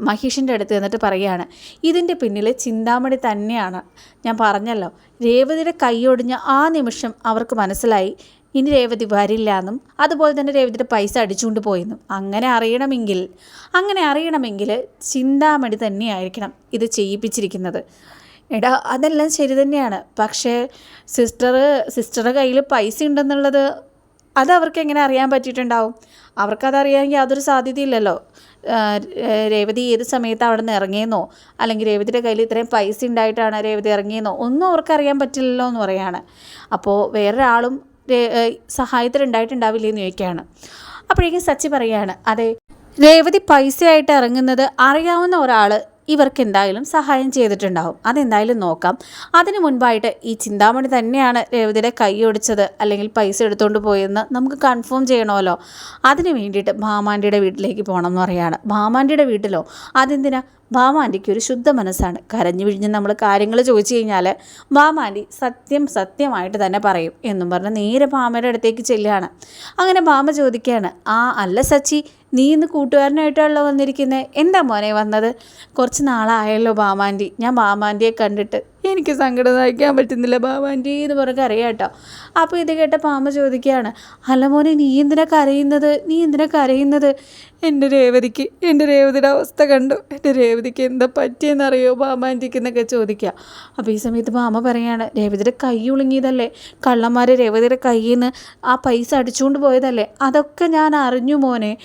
മഹേഷിന്റെ അടുത്ത് എന്നിട്ട് പറയുകയാണ് ഇതിന്റെ പിന്നിൽ ചിന്താമണി തന്നെയാണ്. ഞാൻ പറഞ്ഞല്ലോ രേവതിയുടെ കൈയൊടിഞ്ഞ ആ നിമിഷം അവർക്ക് മനസ്സിലായി ഇനി രേവതി വരില്ല എന്നും അതുപോലെ തന്നെ രേവതിയുടെ പൈസ അടിച്ചുകൊണ്ട് പോയെന്നും അങ്ങനെ അറിയണമെങ്കിൽ അങ്ങനെ അറിയണമെങ്കിൽ ചിന്താമണി തന്നെയായിരിക്കണം ഇത് ചെയ്യിപ്പിച്ചിരിക്കുന്നത്. എടാ അതെല്ലാം ശരി തന്നെയാണ് പക്ഷേ സിസ്റ്റർ സിസ്റ്ററുടെ കയ്യിൽ പൈസ ഉണ്ടെന്നുള്ളത് അത് അവർക്ക് എങ്ങനെ അറിയാൻ പറ്റിയിട്ടുണ്ടാവും? അവർക്കതറിയാൻ യാതൊരു സാധ്യതയില്ലല്ലോ. രേവതി ഏത് സമയത്ത് അവിടെ നിന്ന് ഇറങ്ങിയെന്നോ അല്ലെങ്കിൽ രേവതിയുടെ കയ്യിൽ ഇത്രയും പൈസ ഉണ്ടായിട്ടാണ് രേവതി ഇറങ്ങിയെന്നോ ഒന്നും അവർക്കറിയാൻ പറ്റില്ലല്ലോ എന്ന് പറയാണ്. അപ്പോൾ വേറൊരാളും സഹായത്തിനുണ്ടായിട്ടുണ്ടാവില്ലേ എന്ന് ചോദിക്കുകയാണ്. അപ്പോഴേക്കും സച്ചി പറയാണ് അതെ രേവതി പൈസയായിട്ട് ഇറങ്ങുന്നത് അറിയാവുന്ന ഒരാൾ ഇവർക്ക് എന്തായാലും സഹായം ചെയ്തിട്ടുണ്ടാവും. അതെന്തായാലും നോക്കാം. അതിനു മുൻപായിട്ട് ഈ ചിന്താമണി തന്നെയാണ് രേവതിയുടെ കൈ ഒടിച്ചത് അല്ലെങ്കിൽ പൈസ എടുത്തുകൊണ്ട് പോയെന്ന് നമുക്ക് കൺഫേം ചെയ്യണമല്ലോ. അതിന് വേണ്ടിയിട്ട് ഭാമാന്റെ വീട്ടിലേക്ക് പോകണം എന്ന് പറയാണ്. ഭാമാന്റെ വീട്ടിലോ? അതെന്തിനാ? ഭാമാന്റിക്ക് ഒരു ശുദ്ധ മനസ്സാണ്. കരഞ്ഞു വിഴിഞ്ഞ് നമ്മൾ കാര്യങ്ങൾ ചോദിച്ചു കഴിഞ്ഞാൽ ഭാമാന്റി സത്യം സത്യമായിട്ട് തന്നെ പറയും എന്നും പറഞ്ഞ് നേരെ ഭാമയുടെ അടുത്തേക്ക് ചെല്ലുകയാണ്. അങ്ങനെ ഭാമ ചോദിക്കുകയാണ് ആ അല്ല സച്ചി നീ ഇന്ന് കൂട്ടുകാരനായിട്ടാണല്ലോ വന്നിരിക്കുന്നത് എന്താ മോനെ വന്നത്? കുറച്ച് നാളായല്ലോ ഭാമാന്റി ഞാൻ ഭാമാന്റിയെ കണ്ടിട്ട് എനിക്ക് സങ്കടം സഹിക്കാൻ പറ്റുന്നില്ല ബാബാന്റെ എന്ന് പറഞ്ഞ് കരയാം കേട്ടോ അപ്പോൾ ഇത് കേട്ട പാമ്പ ചോദിക്കുകയാണ് അല്ല മോനെ നീ എന്തിനാ കരയുന്നത്? നീ എന്തിനാ കരയുന്നത്? എന്റെ രേവതിക്ക് എന്റെ രേവതിയുടെ അവസ്ഥ കണ്ടു. എന്റെ രേവതിക്ക് എന്താ പറ്റിയെന്നറിയോ? ബാമാന്റിക്ക് എന്നൊക്കെ ചോദിക്കുക. അപ്പോൾ ഈ സമയത്ത് ബാമ പറയാണ് രേവതിയുടെ കൈ ഉളുങ്ങിയതല്ലേ? കള്ളന്മാർ രേവതിയുടെ കയ്യിൽ നിന്ന് ആ പൈസ അടിച്ചുകൊണ്ട് പോയതല്ലേ? അതൊക്കെ ഞാൻ അറിഞ്ഞു മോനെ.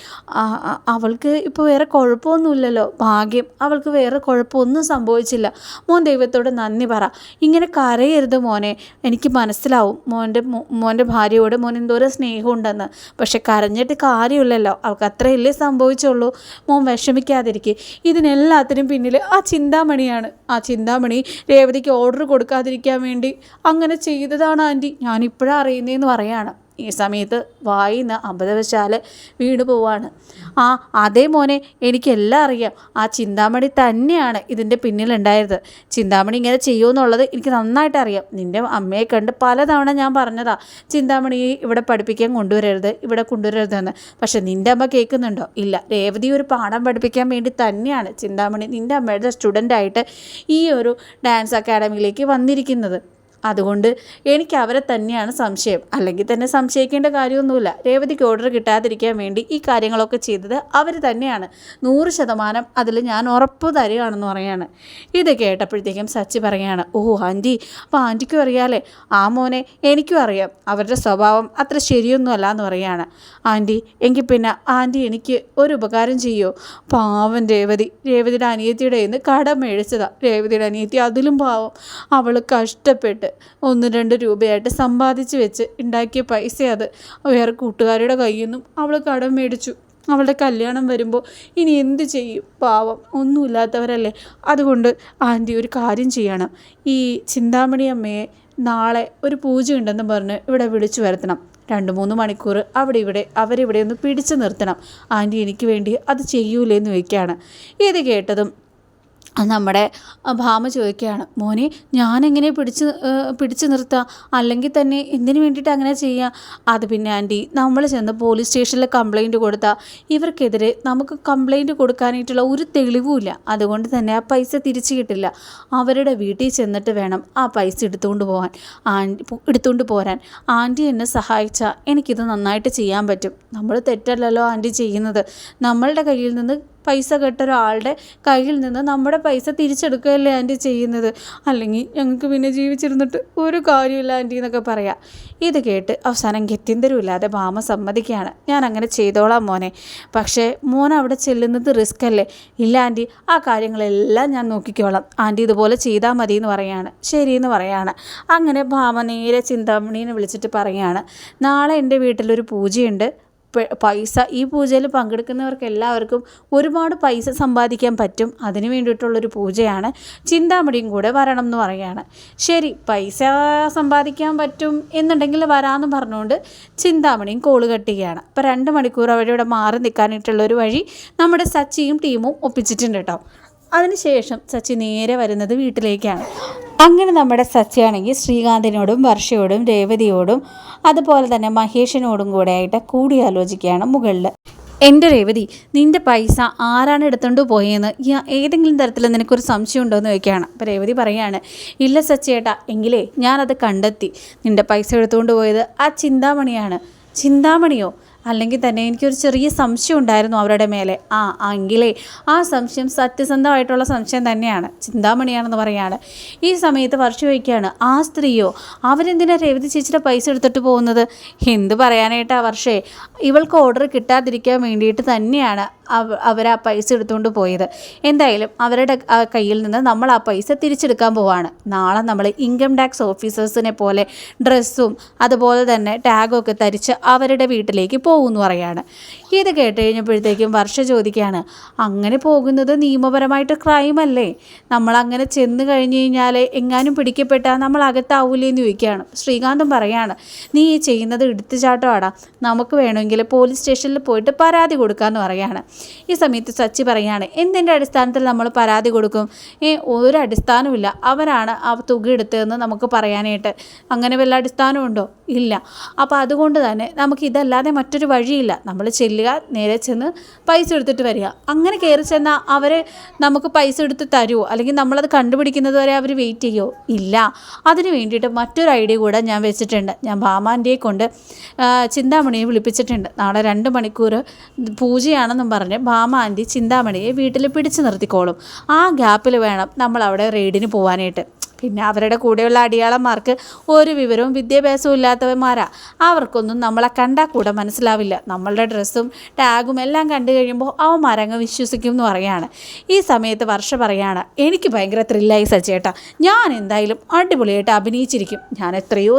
അവൾക്ക് ഇപ്പോൾ വേറെ കുഴപ്പമൊന്നുമില്ലല്ലോ. ഭാഗ്യം അവൾക്ക് വേറെ കുഴപ്പമൊന്നും സംഭവിച്ചില്ല. മോൻ ദൈവത്തോട് നന്ദി പറ. ഇങ്ങനെ കരയരുത് മോനെ. എനിക്ക് മനസ്സിലാവും മോന്റെ മോന്റെ ഭാര്യയോട് മോൻ എന്തോരം സ്നേഹമുണ്ടെന്ന്. പക്ഷെ കരഞ്ഞിട്ട് കാര്യമില്ലല്ലോ. അവൾക്ക് അത്രയല്ലേ സംഭവിച്ചുള്ളൂ. മോൻ വിഷമിക്കാതിരിക്കുക ഇതിനെല്ലാത്തിനും പിന്നിൽ ആ ചിന്താമണിയാണ്. ആ ചിന്താമണി രേവതിക്ക് ഓർഡർ കൊടുക്കാതിരിക്കാൻ വേണ്ടി അങ്ങനെ ചെയ്തതാണ് ആന്റി. ഞാനിപ്പോഴാണ് അറിയുന്നതെന്ന് പറയാണ്. ഈ സമയത്ത് വായിന്ന് അബദ്ധവശാൽ വീണ് പോവാണ്. ആ അതേ മോനെ എനിക്കെല്ലാം അറിയാം. ആ ചിന്താമണി തന്നെയാണ് ഇതിന്റെ പിന്നിലുണ്ടായത്. ചിന്താമണി ഇങ്ങനെ ചെയ്യുമെന്നുള്ളത് എനിക്ക് നന്നായിട്ട് അറിയാം. നിന്റെ അമ്മയെ കണ്ട് പലതവണ ഞാൻ പറഞ്ഞതാ ചിന്താമണി ഇവിടെ പഠിപ്പിക്കാൻ കൊണ്ടുവരരുത് ഇവിടെ കൊണ്ടുവരരുതെന്ന്. പക്ഷെ നിന്റെ അമ്മ കേൾക്കുന്നുണ്ടോ? ഇല്ല. രേവതി ഒരു പാഠം പഠിപ്പിക്കാൻ വേണ്ടി തന്നെയാണ് ചിന്താമണി നിന്റെ അമ്മയുടെ സ്റ്റുഡന്റായിട്ട് ഈ ഒരു ഡാൻസ് അക്കാഡമിയിലേക്ക് വന്നിരിക്കുന്നത്. അതുകൊണ്ട് എനിക്ക് അവരെ തന്നെയാണ് സംശയം. അല്ലെങ്കിൽ തന്നെ സംശയിക്കേണ്ട കാര്യമൊന്നുമില്ല. രേവതിക്ക് ഓർഡർ കിട്ടാതിരിക്കാൻ വേണ്ടി ഈ കാര്യങ്ങളൊക്കെ ചെയ്തത് അവർ തന്നെയാണ്. നൂറ് ശതമാനം അതിൽ ഞാൻ ഉറപ്പ് തരികയാണെന്ന് പറയാണ്. ഇത് കേട്ടപ്പോഴത്തേക്കും സച്ചി പറയാണ് ഓ ആന്റി അപ്പോൾ ആന്റിക്കും അറിയാലേ. ആ മോനെ എനിക്കും അറിയാം. അവരുടെ സ്വഭാവം അത്ര ശരിയൊന്നുമല്ല എന്ന് പറയാണ്. ആന്റി എങ്കിൽ പിന്നെ ആന്റി എനിക്ക് ഒരു ഉപകാരം ചെയ്യുമോ പാവൻ രേവതി. രേവതിയുടെ അനിയത്തിയുടെ കടം മേടിച്ചതാണ് രേവതിയുടെ അനിയത്തി അതിലും പാവം. അവൾ കഷ്ടപ്പെട്ട് ഒന്ന് രണ്ട് രൂപയായിട്ട് സമ്പാദിച്ച് വെച്ച് ഉണ്ടാക്കിയ പൈസ അത്. വേറെ കൂട്ടുകാരുടെ കയ്യിൽ നിന്നും അവൾ കടം മേടിച്ചു. അവളുടെ കല്യാണം വരുമ്പോൾ ഇനി എന്ത് ചെയ്യും? പാവം ഒന്നുമില്ലാത്തവരല്ലേ? അതുകൊണ്ട് ആന്റി ഒരു കാര്യം ചെയ്യണം. ഈ ചിന്താമണി അമ്മയെ നാളെ ഒരു പൂജ ഉണ്ടെന്ന് പറഞ്ഞ് ഇവിടെ വിളിച്ചു വരുത്തണം. രണ്ട് മൂന്ന് മണിക്കൂർ അവിടെ ഇവിടെ അവരിവിടെ ഒന്ന് പിടിച്ചു നിർത്തണം. ആന്റി എനിക്ക് വേണ്ടി അത് ചെയ്യൂലേന്ന് വയ്ക്കുകയാണ് ഇത് കേട്ടതും നമ്മുടെ ഭാമ ചോദിക്കുകയാണ് മോനെ ഞാനെങ്ങനെ പിടിച്ച് പിടിച്ചു നിർത്തുക അല്ലെങ്കിൽ തന്നെ എന്തിനു വേണ്ടിയിട്ട് അങ്ങനെ ചെയ്യുക അത് പിന്നെ ആന്റി നമ്മൾ ചെന്ന് പോലീസ് സ്റ്റേഷനിൽ കംപ്ലൈന്റ് കൊടുത്താൽ ഇവർക്കെതിരെ നമുക്ക് കംപ്ലൈന്റ് കൊടുക്കാനായിട്ടുള്ള ഒരു തെളിവുമില്ല അതുകൊണ്ട് തന്നെ ആ പൈസ തിരിച്ചു കിട്ടില്ല. അവരുടെ വീട്ടിൽ ചെന്നിട്ട് വേണം ആ പൈസ എടുത്തുകൊണ്ട് പോകാൻ ആന്റി എടുത്തുകൊണ്ട് പോരാൻ. ആന്റി എന്നെ സഹായിച്ചാൽ എനിക്കിത് നന്നായിട്ട് ചെയ്യാൻ പറ്റും. നമ്മൾ തെറ്റല്ലല്ലോ ആന്റി ചെയ്യുന്നത്. നമ്മളുടെ കയ്യിൽ നിന്ന് പൈസ കെട്ട ഒരാളുടെ കയ്യിൽ നിന്ന് നമ്മുടെ പൈസ തിരിച്ചെടുക്കുകയല്ലേ ആന്റി ചെയ്യുന്നത്? അല്ലെങ്കിൽ ഞങ്ങൾക്ക് പിന്നെ ജീവിച്ചിരുന്നിട്ട് ഒരു കാര്യമില്ല ആന്റി എന്നൊക്കെ പറയാം. ഇത് കേട്ട് അവസാനം ഗത്യന്തരമില്ലാതെ ഭാമ സമ്മതിക്കുകയാണ്. ഞാൻ അങ്ങനെ ചെയ്തോളാം മോനെ. പക്ഷേ മോൻ അവിടെ ചെല്ലുന്നത് റിസ്ക് അല്ലേ? ഇല്ല ആന്റി ആ കാര്യങ്ങളെല്ലാം ഞാൻ നോക്കിക്കോളാം. ആന്റി ഇതുപോലെ ചെയ്താൽ മതി എന്ന് പറയാണ്. ശരിയെന്ന് പറയാണ്. അങ്ങനെ ഭാമ നേരെ ചിന്താമണീനെ വിളിച്ചിട്ട് പറയാണ്. നാളെ എന്റെ വീട്ടിലൊരു പൂജയുണ്ട്. പൈസ ഈ പൂജയിൽ പങ്കെടുക്കുന്നവർക്ക് എല്ലാവർക്കും ഒരുപാട് പൈസ സമ്പാദിക്കാൻ പറ്റും. അതിന് വേണ്ടിയിട്ടുള്ളൊരു പൂജയാണ് ചിന്താമണിയും കൂടെ വരണം എന്ന് പറയുകയാണ്. ശരി പൈസ സമ്പാദിക്കാൻ പറ്റും എന്നുണ്ടെങ്കിൽ വരാമെന്ന് പറഞ്ഞുകൊണ്ട് ചിന്താമണിയും കോൾ കെട്ടുകയാണ്. അപ്പോൾ രണ്ട് മണിക്കൂർ അവരിവിടെ മാറി നിൽക്കാനായിട്ടുള്ളൊരു വഴി നമ്മുടെ സച്ചിയും ടീമും ഒപ്പിച്ചിട്ടുണ്ട് കേട്ടോ. അതിനുശേഷം സച്ചി നേരെ വരുന്നത് വീട്ടിലേക്കാണ്. അങ്ങനെ നമ്മുടെ സച്ചിയാണെങ്കിൽ ശ്രീകാന്തിനോടും വർഷയോടും രേവതിയോടും അതുപോലെ തന്നെ മഹേഷിനോടും കൂടെ ആയിട്ട് കൂടിയാലോചിക്കുകയാണ് മുകളിൽ എന്റെ രേവതി നിന്റെ പൈസ ആരാണ് എടുത്തുകൊണ്ട് പോയെന്ന് ഏതെങ്കിലും തരത്തിൽ നിനക്കൊരു സംശയം ഉണ്ടോ എന്ന് ചോദിക്കുകയാണ്. അപ്പോൾ രേവതി പറയുകയാണ് ഇല്ല സച്ചേട്ടാ എങ്കിലേ ഞാനത് കണ്ടെത്തി. നിന്റെ പൈസ എടുത്തുകൊണ്ട് പോയത് ആ ചിന്താമണിയാണ്. ചിന്താമണിയോ? അല്ലെങ്കിൽ തന്നെ എനിക്കൊരു ചെറിയ സംശയം ഉണ്ടായിരുന്നു അവരുടെ മേലെ. ആ എങ്കിലേ ആ സംശയം സത്യസന്ധമായിട്ടുള്ള സംശയം തന്നെയാണ്. ചിന്താമണിയാണെന്ന് പറയാണ്. ഈ സമയത്ത് വർഷ വയ്ക്കുകയാണ് ആ സ്ത്രീയോ അവരെന്തിനാ രേവതി ചേച്ചിയുടെ പൈസ എടുത്തിട്ട് പോകുന്നത്? എന്ത് പറയാനായിട്ടാ വർഷേ ഇവൾക്ക് ഓർഡർ കിട്ടാതിരിക്കാൻ വേണ്ടിയിട്ട് തന്നെയാണ്. അവർ ആ പൈസ എടുത്തുകൊണ്ട് പോയത്. എന്തായാലും അവരുടെ കയ്യിൽ നിന്ന് നമ്മൾ ആ പൈസ തിരിച്ചെടുക്കാൻ പോവാണ്. നാളെ നമ്മൾ ഇൻകം ടാക്സ് ഓഫീസേഴ്സിനെ പോലെ ഡ്രസ്സും അതുപോലെ തന്നെ ടാഗൊക്കെ തരിച്ച് അവരുടെ വീട്ടിലേക്ക് പോകുമെന്ന് പറയാണ്. ഇത് കേട്ട് കഴിഞ്ഞപ്പോഴത്തേക്കും വർഷ ചോദിക്കുകയാണ് അങ്ങനെ പോകുന്നത് നിയമപരമായിട്ട് ക്രൈം അല്ലേ? നമ്മൾ അങ്ങനെ ചെന്ന് കഴിഞ്ഞ് കഴിഞ്ഞാൽ എങ്ങാനും പിടിക്കപ്പെട്ടാൽ നമ്മൾ അകത്താവൂലേ? എന്ന് ചോദിക്കുകയാണ്. ശ്രീകാന്തും പറയാണ് നീ ചെയ്യുന്നത് എടുത്തുചാട്ടമാടാ നമുക്ക് വേണമെങ്കിൽ പോലീസ് സ്റ്റേഷനിൽ പോയിട്ട് പരാതി കൊടുക്കാമെന്ന് പറയാണ്. ഈ സമയത്ത് സച്ചി പറയുകയാണ് എന്തിന്റെ അടിസ്ഥാനത്തിൽ നമ്മൾ പരാതി കൊടുക്കും? ഏ ഒരു അടിസ്ഥാനമില്ല അവരാണ് ആ തുക എടുത്തതെന്ന് നമുക്ക് പറയാനായിട്ട്. അങ്ങനെ വല്ല അടിസ്ഥാനമുണ്ടോ ഇല്ല. അപ്പോൾ അതുകൊണ്ട് തന്നെ നമുക്ക് ഇതല്ലാതെ മറ്റൊരു വഴിയില്ല. നമ്മൾ ചെല്ലുക നേരെ ചെന്ന് പൈസ എടുത്തിട്ട് വരിക. അങ്ങനെ കയറി ചെന്നാൽ അവർ നമുക്ക് പൈസ എടുത്ത് തരുമോ അല്ലെങ്കിൽ നമ്മളത് കണ്ടുപിടിക്കുന്നത് വരെ അവർ വെയിറ്റ് ചെയ്യുമോ ഇല്ല. അതിന് വേണ്ടിയിട്ട് മറ്റൊരു ഐഡിയ കൂടെ ഞാൻ വെച്ചിട്ടുണ്ട്. ഞാൻ ബാമാന്റെ കൊണ്ട് ചിന്താമണിയെ വിളിപ്പിച്ചിട്ടുണ്ട്. നാളെ രണ്ട് മണിക്കൂർ പൂജയാണെന്നും പറഞ്ഞ്. ഭാമ ആന്റി ചിന്താമണിയെ വീട്ടിൽ പിടിച്ചു നിർത്തിക്കോളും. ആ ഗ്യാപ്പിൽ വേണം നമ്മൾ അവിടെ റെയ്ഡിന് പോകാനായിട്ട് പിന്നെ അവരുടെ കൂടെയുള്ള അടിയാളന്മാർക്ക് ഒരു വിവരവും വിദ്യാഭ്യാസവും ഇല്ലാത്തവന്മാരാ. അവർക്കൊന്നും നമ്മളെ കണ്ടാൽ കൂടെ മനസ്സിലാവില്ല. നമ്മളുടെ ഡ്രസ്സും ടാഗും എല്ലാം കണ്ടു കഴിയുമ്പോൾ അവന്മാരങ്ങ് വിശ്വസിക്കും എന്ന് പറയാണ് ഈ സമയത്ത് വർഷ പറയാണ് എനിക്ക് ഭയങ്കര ത്രില്ലായി സച്ചേട്ടാ ഞാൻ എന്തായാലും അടിപൊളിയായിട്ട് അഭിനയിച്ചിരിക്കും. ഞാൻ എത്രയോ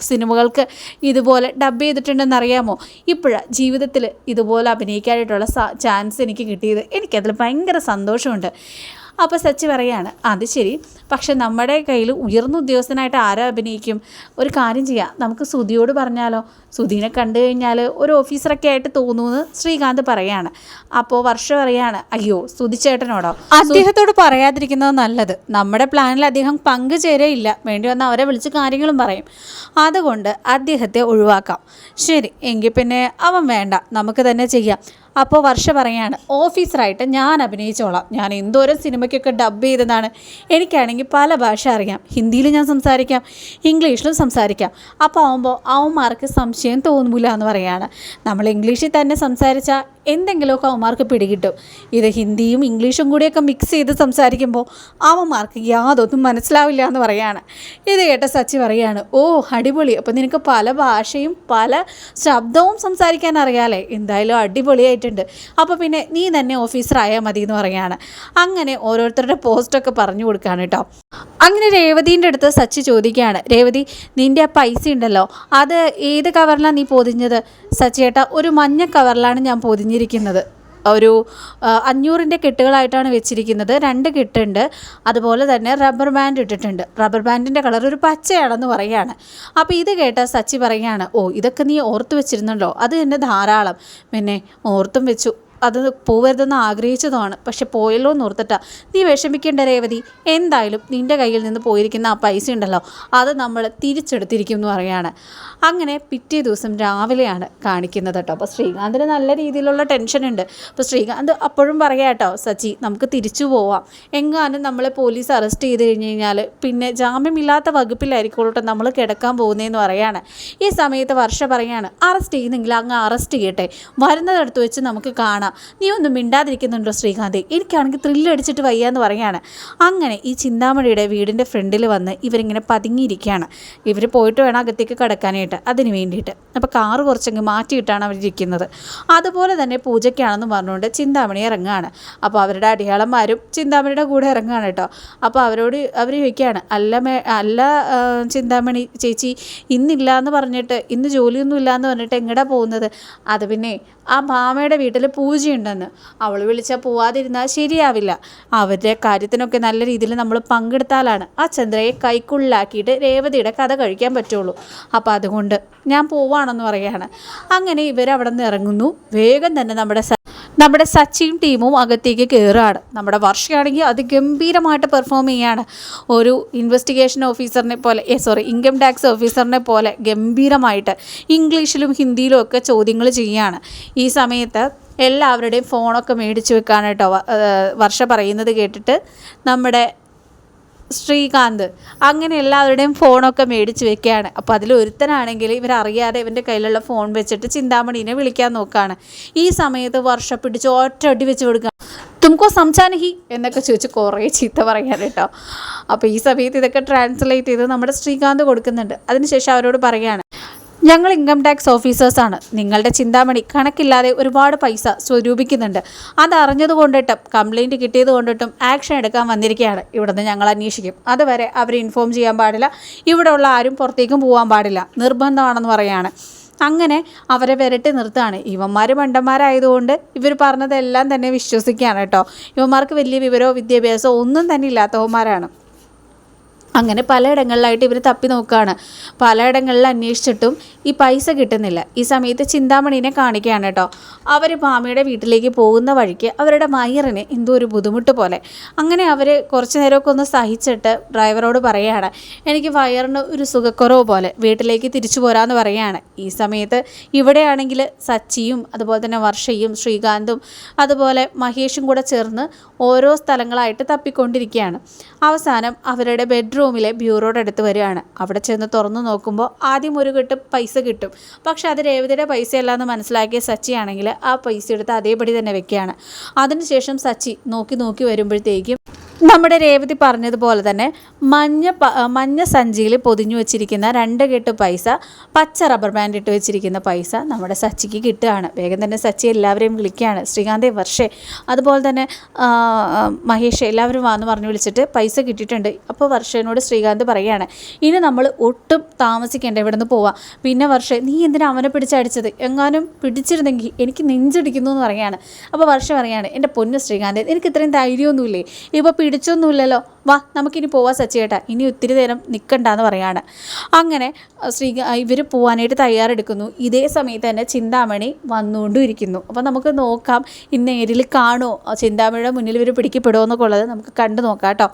സിനിമകൾക്ക് ഇതുപോലെ ഡബ് ചെയ്തിട്ടുണ്ടെന്ന് അറിയാമോ ഇപ്പോഴാണ് ജീവിതത്തിൽ ഇതുപോലെ അഭിനയിക്കാനായിട്ടുള്ള ചാൻസ് എനിക്ക് കിട്ടിയത്. എനിക്കതിൽ ഭയങ്കര സന്തോഷമുണ്ട്. അപ്പോൾ സച്ചി പറയാണ് അത് ശരി. പക്ഷെ നമ്മുടെ കയ്യിൽ ഉയർന്ന ഉദ്യോഗസ്ഥനായിട്ട് ആരാ അഭിനയിക്കും? ഒരു കാര്യം ചെയ്യാം. നമുക്ക് സുധിയോട് പറഞ്ഞാലോ? സുധീനെ കണ്ടു കഴിഞ്ഞാൽ ഒരു ഓഫീസറൊക്കെ ആയിട്ട് തോന്നുമെന്ന് ശ്രീകാന്ത് പറയാണ്. അപ്പോൾ വർഷ പറയാണ് അയ്യോ സുധിച്ചേട്ടനോടോ അദ്ദേഹത്തോട് പറയാതിരിക്കുന്നത് നല്ലത്. നമ്മുടെ പ്ലാനിൽ അദ്ദേഹം പങ്കുചേരയില്ല വേണ്ടി വന്നാൽ അവരെ വിളിച്ച് കാര്യങ്ങളും പറയും. അതുകൊണ്ട് അദ്ദേഹത്തെ ഒഴിവാക്കാം. ശരി എങ്കിൽ പിന്നെ അവൻ വേണ്ട. നമുക്ക് തന്നെ ചെയ്യാം. അപ്പോൾ വർഷ പറയാണ് ഓഫീസറായിട്ട് ഞാൻ അഭിനയിച്ചോളാം. ഞാൻ എന്തോരം സിനിമയ്ക്കൊക്കെ ഡബ് ചെയ്തതാണ്. എനിക്കാണെങ്കിൽ പല ഭാഷ അറിയാം. ഹിന്ദിയിൽ ഞാൻ സംസാരിക്കാം ഇംഗ്ലീഷിലും സംസാരിക്കാം. അപ്പോൾ ആവുമ്പോൾ അവന്മാർക്ക് സംശയം തോന്നൂല എന്ന് പറയാണ്. നമ്മൾ ഇംഗ്ലീഷിൽ തന്നെ സംസാരിച്ചാൽ എന്തെങ്കിലുമൊക്കെ അവന്മാർക്ക് പിടികിട്ടും. ഇത് ഹിന്ദിയും ഇംഗ്ലീഷും കൂടിയൊക്കെ മിക്സ് ചെയ്ത് സംസാരിക്കുമ്പോൾ അവന്മാർക്ക് യാതൊന്നും മനസ്സിലാവില്ല എന്ന് പറയാണ്. ഇത് കേട്ട സച്ചി പറയാണ് ഓ അടിപൊളി. അപ്പോൾ നിനക്ക് പല ഭാഷയും പല ശബ്ദവും സംസാരിക്കാൻ അറിയാലേ. എന്തായാലും അടിപൊളിയായിട്ടുണ്ട്. അപ്പോൾ പിന്നെ നീ തന്നെ ഓഫീസറായാൽ മതി എന്ന് പറയാണ്. അങ്ങനെ ഓരോരുത്തരുടെ പോസ്റ്റൊക്കെ പറഞ്ഞു കൊടുക്കുകയാണ് കേട്ടോ അങ്ങനെ രേവതീന്റെ അടുത്ത് സച്ചി ചോദിക്കുകയാണ് രേവതി നിന്റെ ആ പൈസ ഉണ്ടല്ലോ. അത് ഏത് കവറിലാണ് നീ പൊതിഞ്ഞത്? സച്ചി ചേട്ടാ ഒരു മഞ്ഞ കവറിലാണ് ഞാൻ പൊതിഞ്ഞിരിക്കുന്നത് ഒരു അഞ്ഞൂറിന്റെ കെട്ടുകളായിട്ടാണ് വെച്ചിരിക്കുന്നത്. രണ്ട് കെട്ടുണ്ട്. അതുപോലെ തന്നെ റബ്ബർ ബാൻഡ് ഇട്ടിട്ടുണ്ട്. റബ്ബർ ബാൻഡിന്റെ കളർ ഒരു പച്ചയാണെന്ന് പറയുകയാണ്. അപ്പോൾ ഇത് കേട്ട സച്ചി പറയുകയാണ് ഓ ഇതൊക്കെ നീ ഓർത്ത് വെച്ചിരുന്നല്ലോ. അത് തന്നെ ധാരാളം. പിന്നെ ഓർത്തും വെച്ചു. അത് പോവരുതെന്ന് ആഗ്രഹിച്ചതുമാണ്. പക്ഷെ പോയല്ലോ എന്ന് ഓർത്തിട്ടാ. നീ വിഷമിക്കേണ്ട രേവതി. എന്തായാലും നിന്റെ കയ്യിൽ നിന്ന് പോയിരിക്കുന്ന ആ പൈസ ഉണ്ടല്ലോ. അത് നമ്മൾ തിരിച്ചെടുത്തിരിക്കും എന്ന് പറയാണ്. അങ്ങനെ പിറ്റേ ദിവസം രാവിലെയാണ് കാണിക്കുന്നത് കേട്ടോ. അപ്പോൾ ശ്രീകാന്തിന് നല്ല രീതിയിലുള്ള ടെൻഷനുണ്ട് അപ്പോൾ ശ്രീകാന്ത് അപ്പോഴും പറയാം കേട്ടോ സച്ചി നമുക്ക് തിരിച്ചു പോവാം. എങ്ങാനും നമ്മളെ പോലീസ് അറസ്റ്റ് ചെയ്ത് കഴിഞ്ഞ് കഴിഞ്ഞാൽ പിന്നെ ജാമ്യമില്ലാത്ത വകുപ്പിലായിരിക്കും നമ്മൾ കിടക്കാൻ പോകുന്നതെന്ന് പറയാണ്. ഈ സമയത്ത് വർഷ പറയാണ് അറസ്റ്റ് ചെയ്യുന്നെങ്കിൽ അങ്ങ് അറസ്റ്റ് ചെയ്യട്ടെ. വരുന്നതടുത്ത് വെച്ച് നമുക്ക് കാണാം. നീ ഒന്നും മിണ്ടാതിരിക്കുന്നുണ്ടോ ശ്രീകാന്ത്? എനിക്കാണെങ്കിൽ ത്രില്ലടിച്ചിട്ട് വയ്യാന്ന് പറയാണ് അങ്ങനെ ഈ ചിന്താമണിയുടെ വീടിന്റെ ഫ്രണ്ടിൽ വന്ന് ഇവരിങ്ങനെ പതുങ്ങിയിരിക്കുകയാണ്. ഇവർ പോയിട്ട് വേണം അകത്തേക്ക് കിടക്കാനായിട്ട് അതിന് വേണ്ടിയിട്ട്. അപ്പോൾ കാറ് കുറച്ചങ്ങ് മാറ്റിയിട്ടാണ് അവർ അവരിരിക്കുന്നത് അതുപോലെ തന്നെ പൂജയ്ക്കാണെന്ന് പറഞ്ഞുകൊണ്ട് ചിന്താമണി ഇറങ്ങുകയാണ്. അപ്പോൾ അവരുടെ അടിയാളന്മാരും ചിന്താമണിയുടെ കൂടെ ഇറങ്ങുകയാണ് കേട്ടോ. അപ്പോൾ അവരോട് അവർ ചോദിക്കുകയാണ് അല്ല മേ അല്ല ചിന്താമണി ചേച്ചി ഇന്നില്ല എന്ന് പറഞ്ഞിട്ട് ഇന്ന് ജോലിയൊന്നും ഇല്ല എന്ന് പറഞ്ഞിട്ട് എങ്ങടാ പോകുന്നത്? അത് പിന്നെ ആ ഭാമയുടെ വീട്ടിൽ പൂജയുണ്ടെന്ന്. അവൾ വിളിച്ചാൽ പോവാതിരുന്നാൽ ശരിയാവില്ല. അവരുടെ കാര്യത്തിനൊക്കെ നല്ല രീതിയിൽ നമ്മൾ പങ്കെടുത്താലാണ് ആ ചന്ദ്രയെ കൈക്കുള്ളിലാക്കിയിട്ട് രേവതിയുടെ കഥ കഴിക്കാൻ പറ്റുള്ളൂ. അപ്പോൾ അതുകൊണ്ട് ഞാൻ പോവാണെന്ന് പറയുകയാണ് അങ്ങനെ ഇവരവിടെ നിന്ന് ഇറങ്ങുന്നു. വേഗം തന്നെ നമ്മുടെ നമ്മുടെ സച്ചിയും ടീമും അകത്തേക്ക് കയറുകയാണ് നമ്മുടെ വർഷയാണെങ്കിൽ അത് ഗംഭീരമായിട്ട് പെർഫോം ചെയ്യുകയാണ് ഒരു ഇൻവെസ്റ്റിഗേഷൻ ഓഫീസറിനെ പോലെ ഏ സോറി ഇൻകം ടാക്സ് ഓഫീസറിനെ പോലെ ഗംഭീരമായിട്ട് ഇംഗ്ലീഷിലും ഹിന്ദിയിലും ഒക്കെ ചോദ്യങ്ങൾ ചെയ്യുകയാണ് ഈ സമയത്ത് എല്ലാവരുടെയും ഫോണൊക്കെ മേടിച്ചു വെക്കാനായിട്ടോ വർഷ പറയുന്നത് കേട്ടിട്ട് നമ്മുടെ ശ്രീകാന്ത് അങ്ങനെ എല്ലാവരുടെയും ഫോണൊക്കെ മേടിച്ച് വെക്കുകയാണ്. അപ്പോൾ അതിൽ ഒരുത്തനാണെങ്കിൽ ഇവരറിയാതെ ഇവന്റെ കയ്യിലുള്ള ഫോൺ വെച്ചിട്ട് ചിന്താമണീനെ വിളിക്കാൻ നോക്കുകയാണ് ഈ സമയത്ത് വർഷ പിടിച്ച് ഒറ്റ വെച്ച് കൊടുക്കുക തുമക്കോ സംസാനഹി? എന്നൊക്കെ ചോദിച്ച് കുറേ ചീത്ത പറയാൻ കേട്ടോ. അപ്പോൾ ഈ സമയത്ത് ഇതൊക്കെ ട്രാൻസ്ലേറ്റ് ചെയ്ത് നമ്മുടെ ശ്രീകാന്ത് കൊടുക്കുന്നുണ്ട്. അതിനുശേഷം അവരോട് പറയുകയാണ് ഞങ്ങൾ ഇൻകം ടാക്സ് ഓഫീസേഴ്സാണ് നിങ്ങളുടെ ചിന്താമണി കണക്കില്ലാതെ ഒരുപാട് പൈസ സ്വരൂപിക്കുന്നുണ്ട്. അത് അറിഞ്ഞത് കൊണ്ടിട്ടും കംപ്ലയിന്റ് കിട്ടിയത് കൊണ്ടിട്ടും ആക്ഷൻ എടുക്കാൻ വന്നിരിക്കുകയാണ്. ഇവിടുന്ന് ഞങ്ങൾ അന്വേഷിക്കും. അതുവരെ അവർ ഇൻഫോം ചെയ്യാൻ പാടില്ല. ഇവിടെ ഉള്ള ആരും പുറത്തേക്കും പോകാൻ പാടില്ല. നിർബന്ധമാണെന്ന് പറയാണ്. അങ്ങനെ അവരെ വിരട്ടി നിർത്തുകയാണ്. ഇവന്മാർ മണ്ടന്മാരായതുകൊണ്ട് ഇവർ പറഞ്ഞതെല്ലാം തന്നെ വിശ്വസിക്കുകയാണ് കേട്ടോ. ഇവന്മാർക്ക് വലിയ വിവരമോ വിദ്യാഭ്യാസമോ ഒന്നും തന്നെ ഇല്ലാത്തവന്മാരാണ്. അങ്ങനെ പലയിടങ്ങളിലായിട്ട് ഇവർ തപ്പി നോക്കുകയാണ് പലയിടങ്ങളിൽ അന്വേഷിച്ചിട്ടും ഈ പൈസ കിട്ടുന്നില്ല. ഈ സമയത്ത് ചിന്താമണീനെ കാണിക്കുകയാണ് കേട്ടോ. അവർ മാമിയുടെ വീട്ടിലേക്ക് പോകുന്ന വഴിക്ക് അവരുടെ വയറിന് എന്തോ ഒരു ബുദ്ധിമുട്ട് പോലെ. അങ്ങനെ അവർ കുറച്ച് നേരമൊക്കെ ഒന്ന് സഹിച്ചിട്ട് ഡ്രൈവറോട് പറയുകയാണ് എനിക്ക് വയറിന് ഒരു സുഖക്കുറവ് പോലെ വീട്ടിലേക്ക് തിരിച്ചു പോരാന്ന് പറയുകയാണ്. ഈ സമയത്ത് ഇവിടെയാണെങ്കിൽ സച്ചിയും അതുപോലെ തന്നെ വർഷയും ശ്രീകാന്തും അതുപോലെ മഹേഷും കൂടെ ചേർന്ന് ഓരോ സ്ഥലങ്ങളായിട്ട് തപ്പിക്കൊണ്ടിരിക്കുകയാണ്. അവസാനം അവരുടെ ബെഡ്റൂമിലെ ബ്യൂറോയുടെ അടുത്ത് വരികയാണ്. അവിടെ ചെന്ന് തുറന്നു നോക്കുമ്പോൾ ആദ്യം ഒരു കെട്ട് പൈസ കിട്ടും. പക്ഷെ അത് രേവതിയുടെ പൈസയല്ല എന്ന് മനസ്സിലാക്കിയ സച്ചി ആണെങ്കിൽ ആ പൈസ എടുത്ത് അതേപടി തന്നെ വെക്കുകയാണ്. അതിനുശേഷം സച്ചി നോക്കി നോക്കി വരുമ്പോഴത്തേക്കും നമ്മുടെ രേവതി പറഞ്ഞതുപോലെ തന്നെ മഞ്ഞ മഞ്ഞ സഞ്ചിയിൽ പൊതിഞ്ഞു വെച്ചിരിക്കുന്ന രണ്ട് കെട്ട് പൈസ പച്ച റബ്ബർ ബാൻഡ് ഇട്ട് വെച്ചിരിക്കുന്ന പൈസ നമ്മുടെ സച്ചിക്ക് കിട്ടുകയാണ്. വേഗം തന്നെ സച്ചി എല്ലാവരെയും വിളിക്കുകയാണ്. ശ്രീകാന്തേ വർഷേ അതുപോലെ തന്നെ മഹേഷ് എല്ലാവരും വാന്ന് പറഞ്ഞു വിളിച്ചിട്ട് പൈസ കിട്ടിയിട്ടുണ്ട്. അപ്പോൾ വർഷേനോട് ശ്രീകാന്ത് പറയുകയാണ് ഇനി നമ്മൾ ഒട്ടും താമസിക്കേണ്ട ഇവിടെ നിന്ന് പോവാം. പിന്നെ വർഷേ നീ എന്തിനാ അവനെ പിടിച്ചടിച്ചത് എങ്ങാനും പിടിച്ചിരുന്നെങ്കിൽ എനിക്ക് നെഞ്ചടിക്കുന്നു എന്ന് പറയുകയാണ് അപ്പോൾ വർഷ പറയുകയാണ് എന്റെ പൊന്ന് ശ്രീകാന്ത് എനിക്ക് ഇത്രയും ധൈര്യമൊന്നുമില്ലേ? ഇപ്പോൾ പിടിച്ചൊന്നുമില്ലല്ലോ. വാ നമുക്കിനി പോവാം സച്ചിയേട്ടാ. ഇനി ഒത്തിരി നേരം നിൽക്കണ്ടെന്ന് പറയാണ്. അങ്ങനെ ശ്രീ ഇവർ പോവാനായിട്ട് തയ്യാറെടുക്കുന്നു. ഇതേ സമയത്ത് തന്നെ ചിന്താമണി വന്നുകൊണ്ടും ഇരിക്കുന്നു അപ്പോൾ നമുക്ക് നോക്കാം ഇന്ന് നേരിൽ കാണുമോ ചിന്താമണിയുടെ മുന്നിൽ ഇവർ പിടിക്കപ്പെടുമോ എന്നൊക്കെ ഉള്ളത് നമുക്ക് കണ്ടു നോക്കാം കേട്ടോ.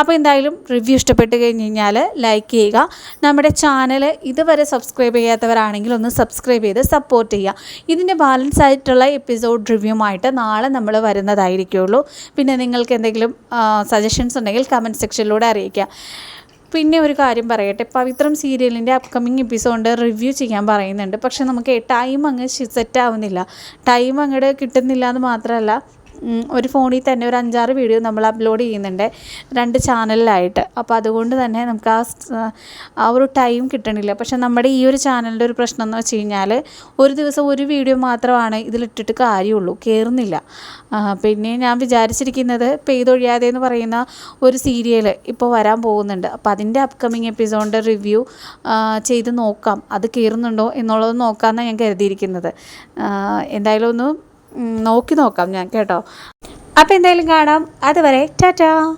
അപ്പോൾ എന്തായാലും റിവ്യൂ ഇഷ്ടപ്പെട്ട് കഴിഞ്ഞ് കഴിഞ്ഞാൽ ലൈക്ക് ചെയ്യുക. നമ്മുടെ ചാനൽ ഇതുവരെ സബ്സ്ക്രൈബ് ചെയ്യാത്തവരാണെങ്കിൽ ഒന്ന് സബ്സ്ക്രൈബ് ചെയ്ത് സപ്പോർട്ട് ചെയ്യുക. ഇതിന്റെ ബാലൻസ് ആയിട്ടുള്ള എപ്പിസോഡ് റിവ്യൂമായിട്ട് നാളെ നമ്മൾ വരുന്നതായിരിക്കുള്ളൂ. പിന്നെ നിങ്ങൾക്ക് എന്തെങ്കിലും സജഷൻസ് ഉണ്ടെങ്കിൽ കമന്റ് സെക്ഷനിലൂടെ അറിയിക്കുക. പിന്നെ ഒരു കാര്യം പറയട്ടെ പവിത്രം സീരിയലിന്റെ അപ്കമിങ് എപ്പിസോഡ് റിവ്യൂ ചെയ്യാൻ പറയുന്നുണ്ട്. പക്ഷെ നമുക്ക് ടൈം അങ്ങ് സെറ്റ് ആവുന്നില്ല. ടൈം അങ്ങോട്ട് കിട്ടുന്നില്ല എന്ന് മാത്രമല്ല ഒരു ഫോണിൽ തന്നെ ഒരു അഞ്ചാറ് വീഡിയോ നമ്മൾ അപ്ലോഡ് ചെയ്യുന്നുണ്ട് രണ്ട് ചാനലിലായിട്ട് അപ്പോൾ അതുകൊണ്ട് തന്നെ നമുക്ക് ആ ആ ഒരു ടൈം കിട്ടണില്ല. പക്ഷേ നമ്മുടെ ഈ ഒരു ചാനലിന്റെ ഒരു പ്രശ്നം എന്ന് വെച്ച് കഴിഞ്ഞാൽ ഒരു ദിവസം ഒരു വീഡിയോ മാത്രമാണ് ഇതിലിട്ടിട്ട് കാര്യമുള്ളൂ കയറുന്നില്ല പിന്നെ ഞാൻ വിചാരിച്ചിരിക്കുന്നത് പെയ്തൊഴിയാതെ എന്ന് പറയുന്ന ഒരു സീരിയൽ ഇപ്പോൾ വരാൻ പോകുന്നുണ്ട്. അപ്പോൾ അതിന്റെ അപ്കമിങ് എപ്പിസോഡിന്റെ റിവ്യൂ ചെയ്ത് നോക്കാം. അത് കയറുന്നുണ്ടോ എന്നുള്ളത് നോക്കാമെന്നാണ് ഞാൻ കരുതിയിരിക്കുന്നത്. എന്തായാലും ഒന്ന് നോക്കി നോക്കാം ഞാൻ കേട്ടോ. അപ്പോൾ എന്തായാലും കാണാം. അതുവരെ ടാറ്റാ.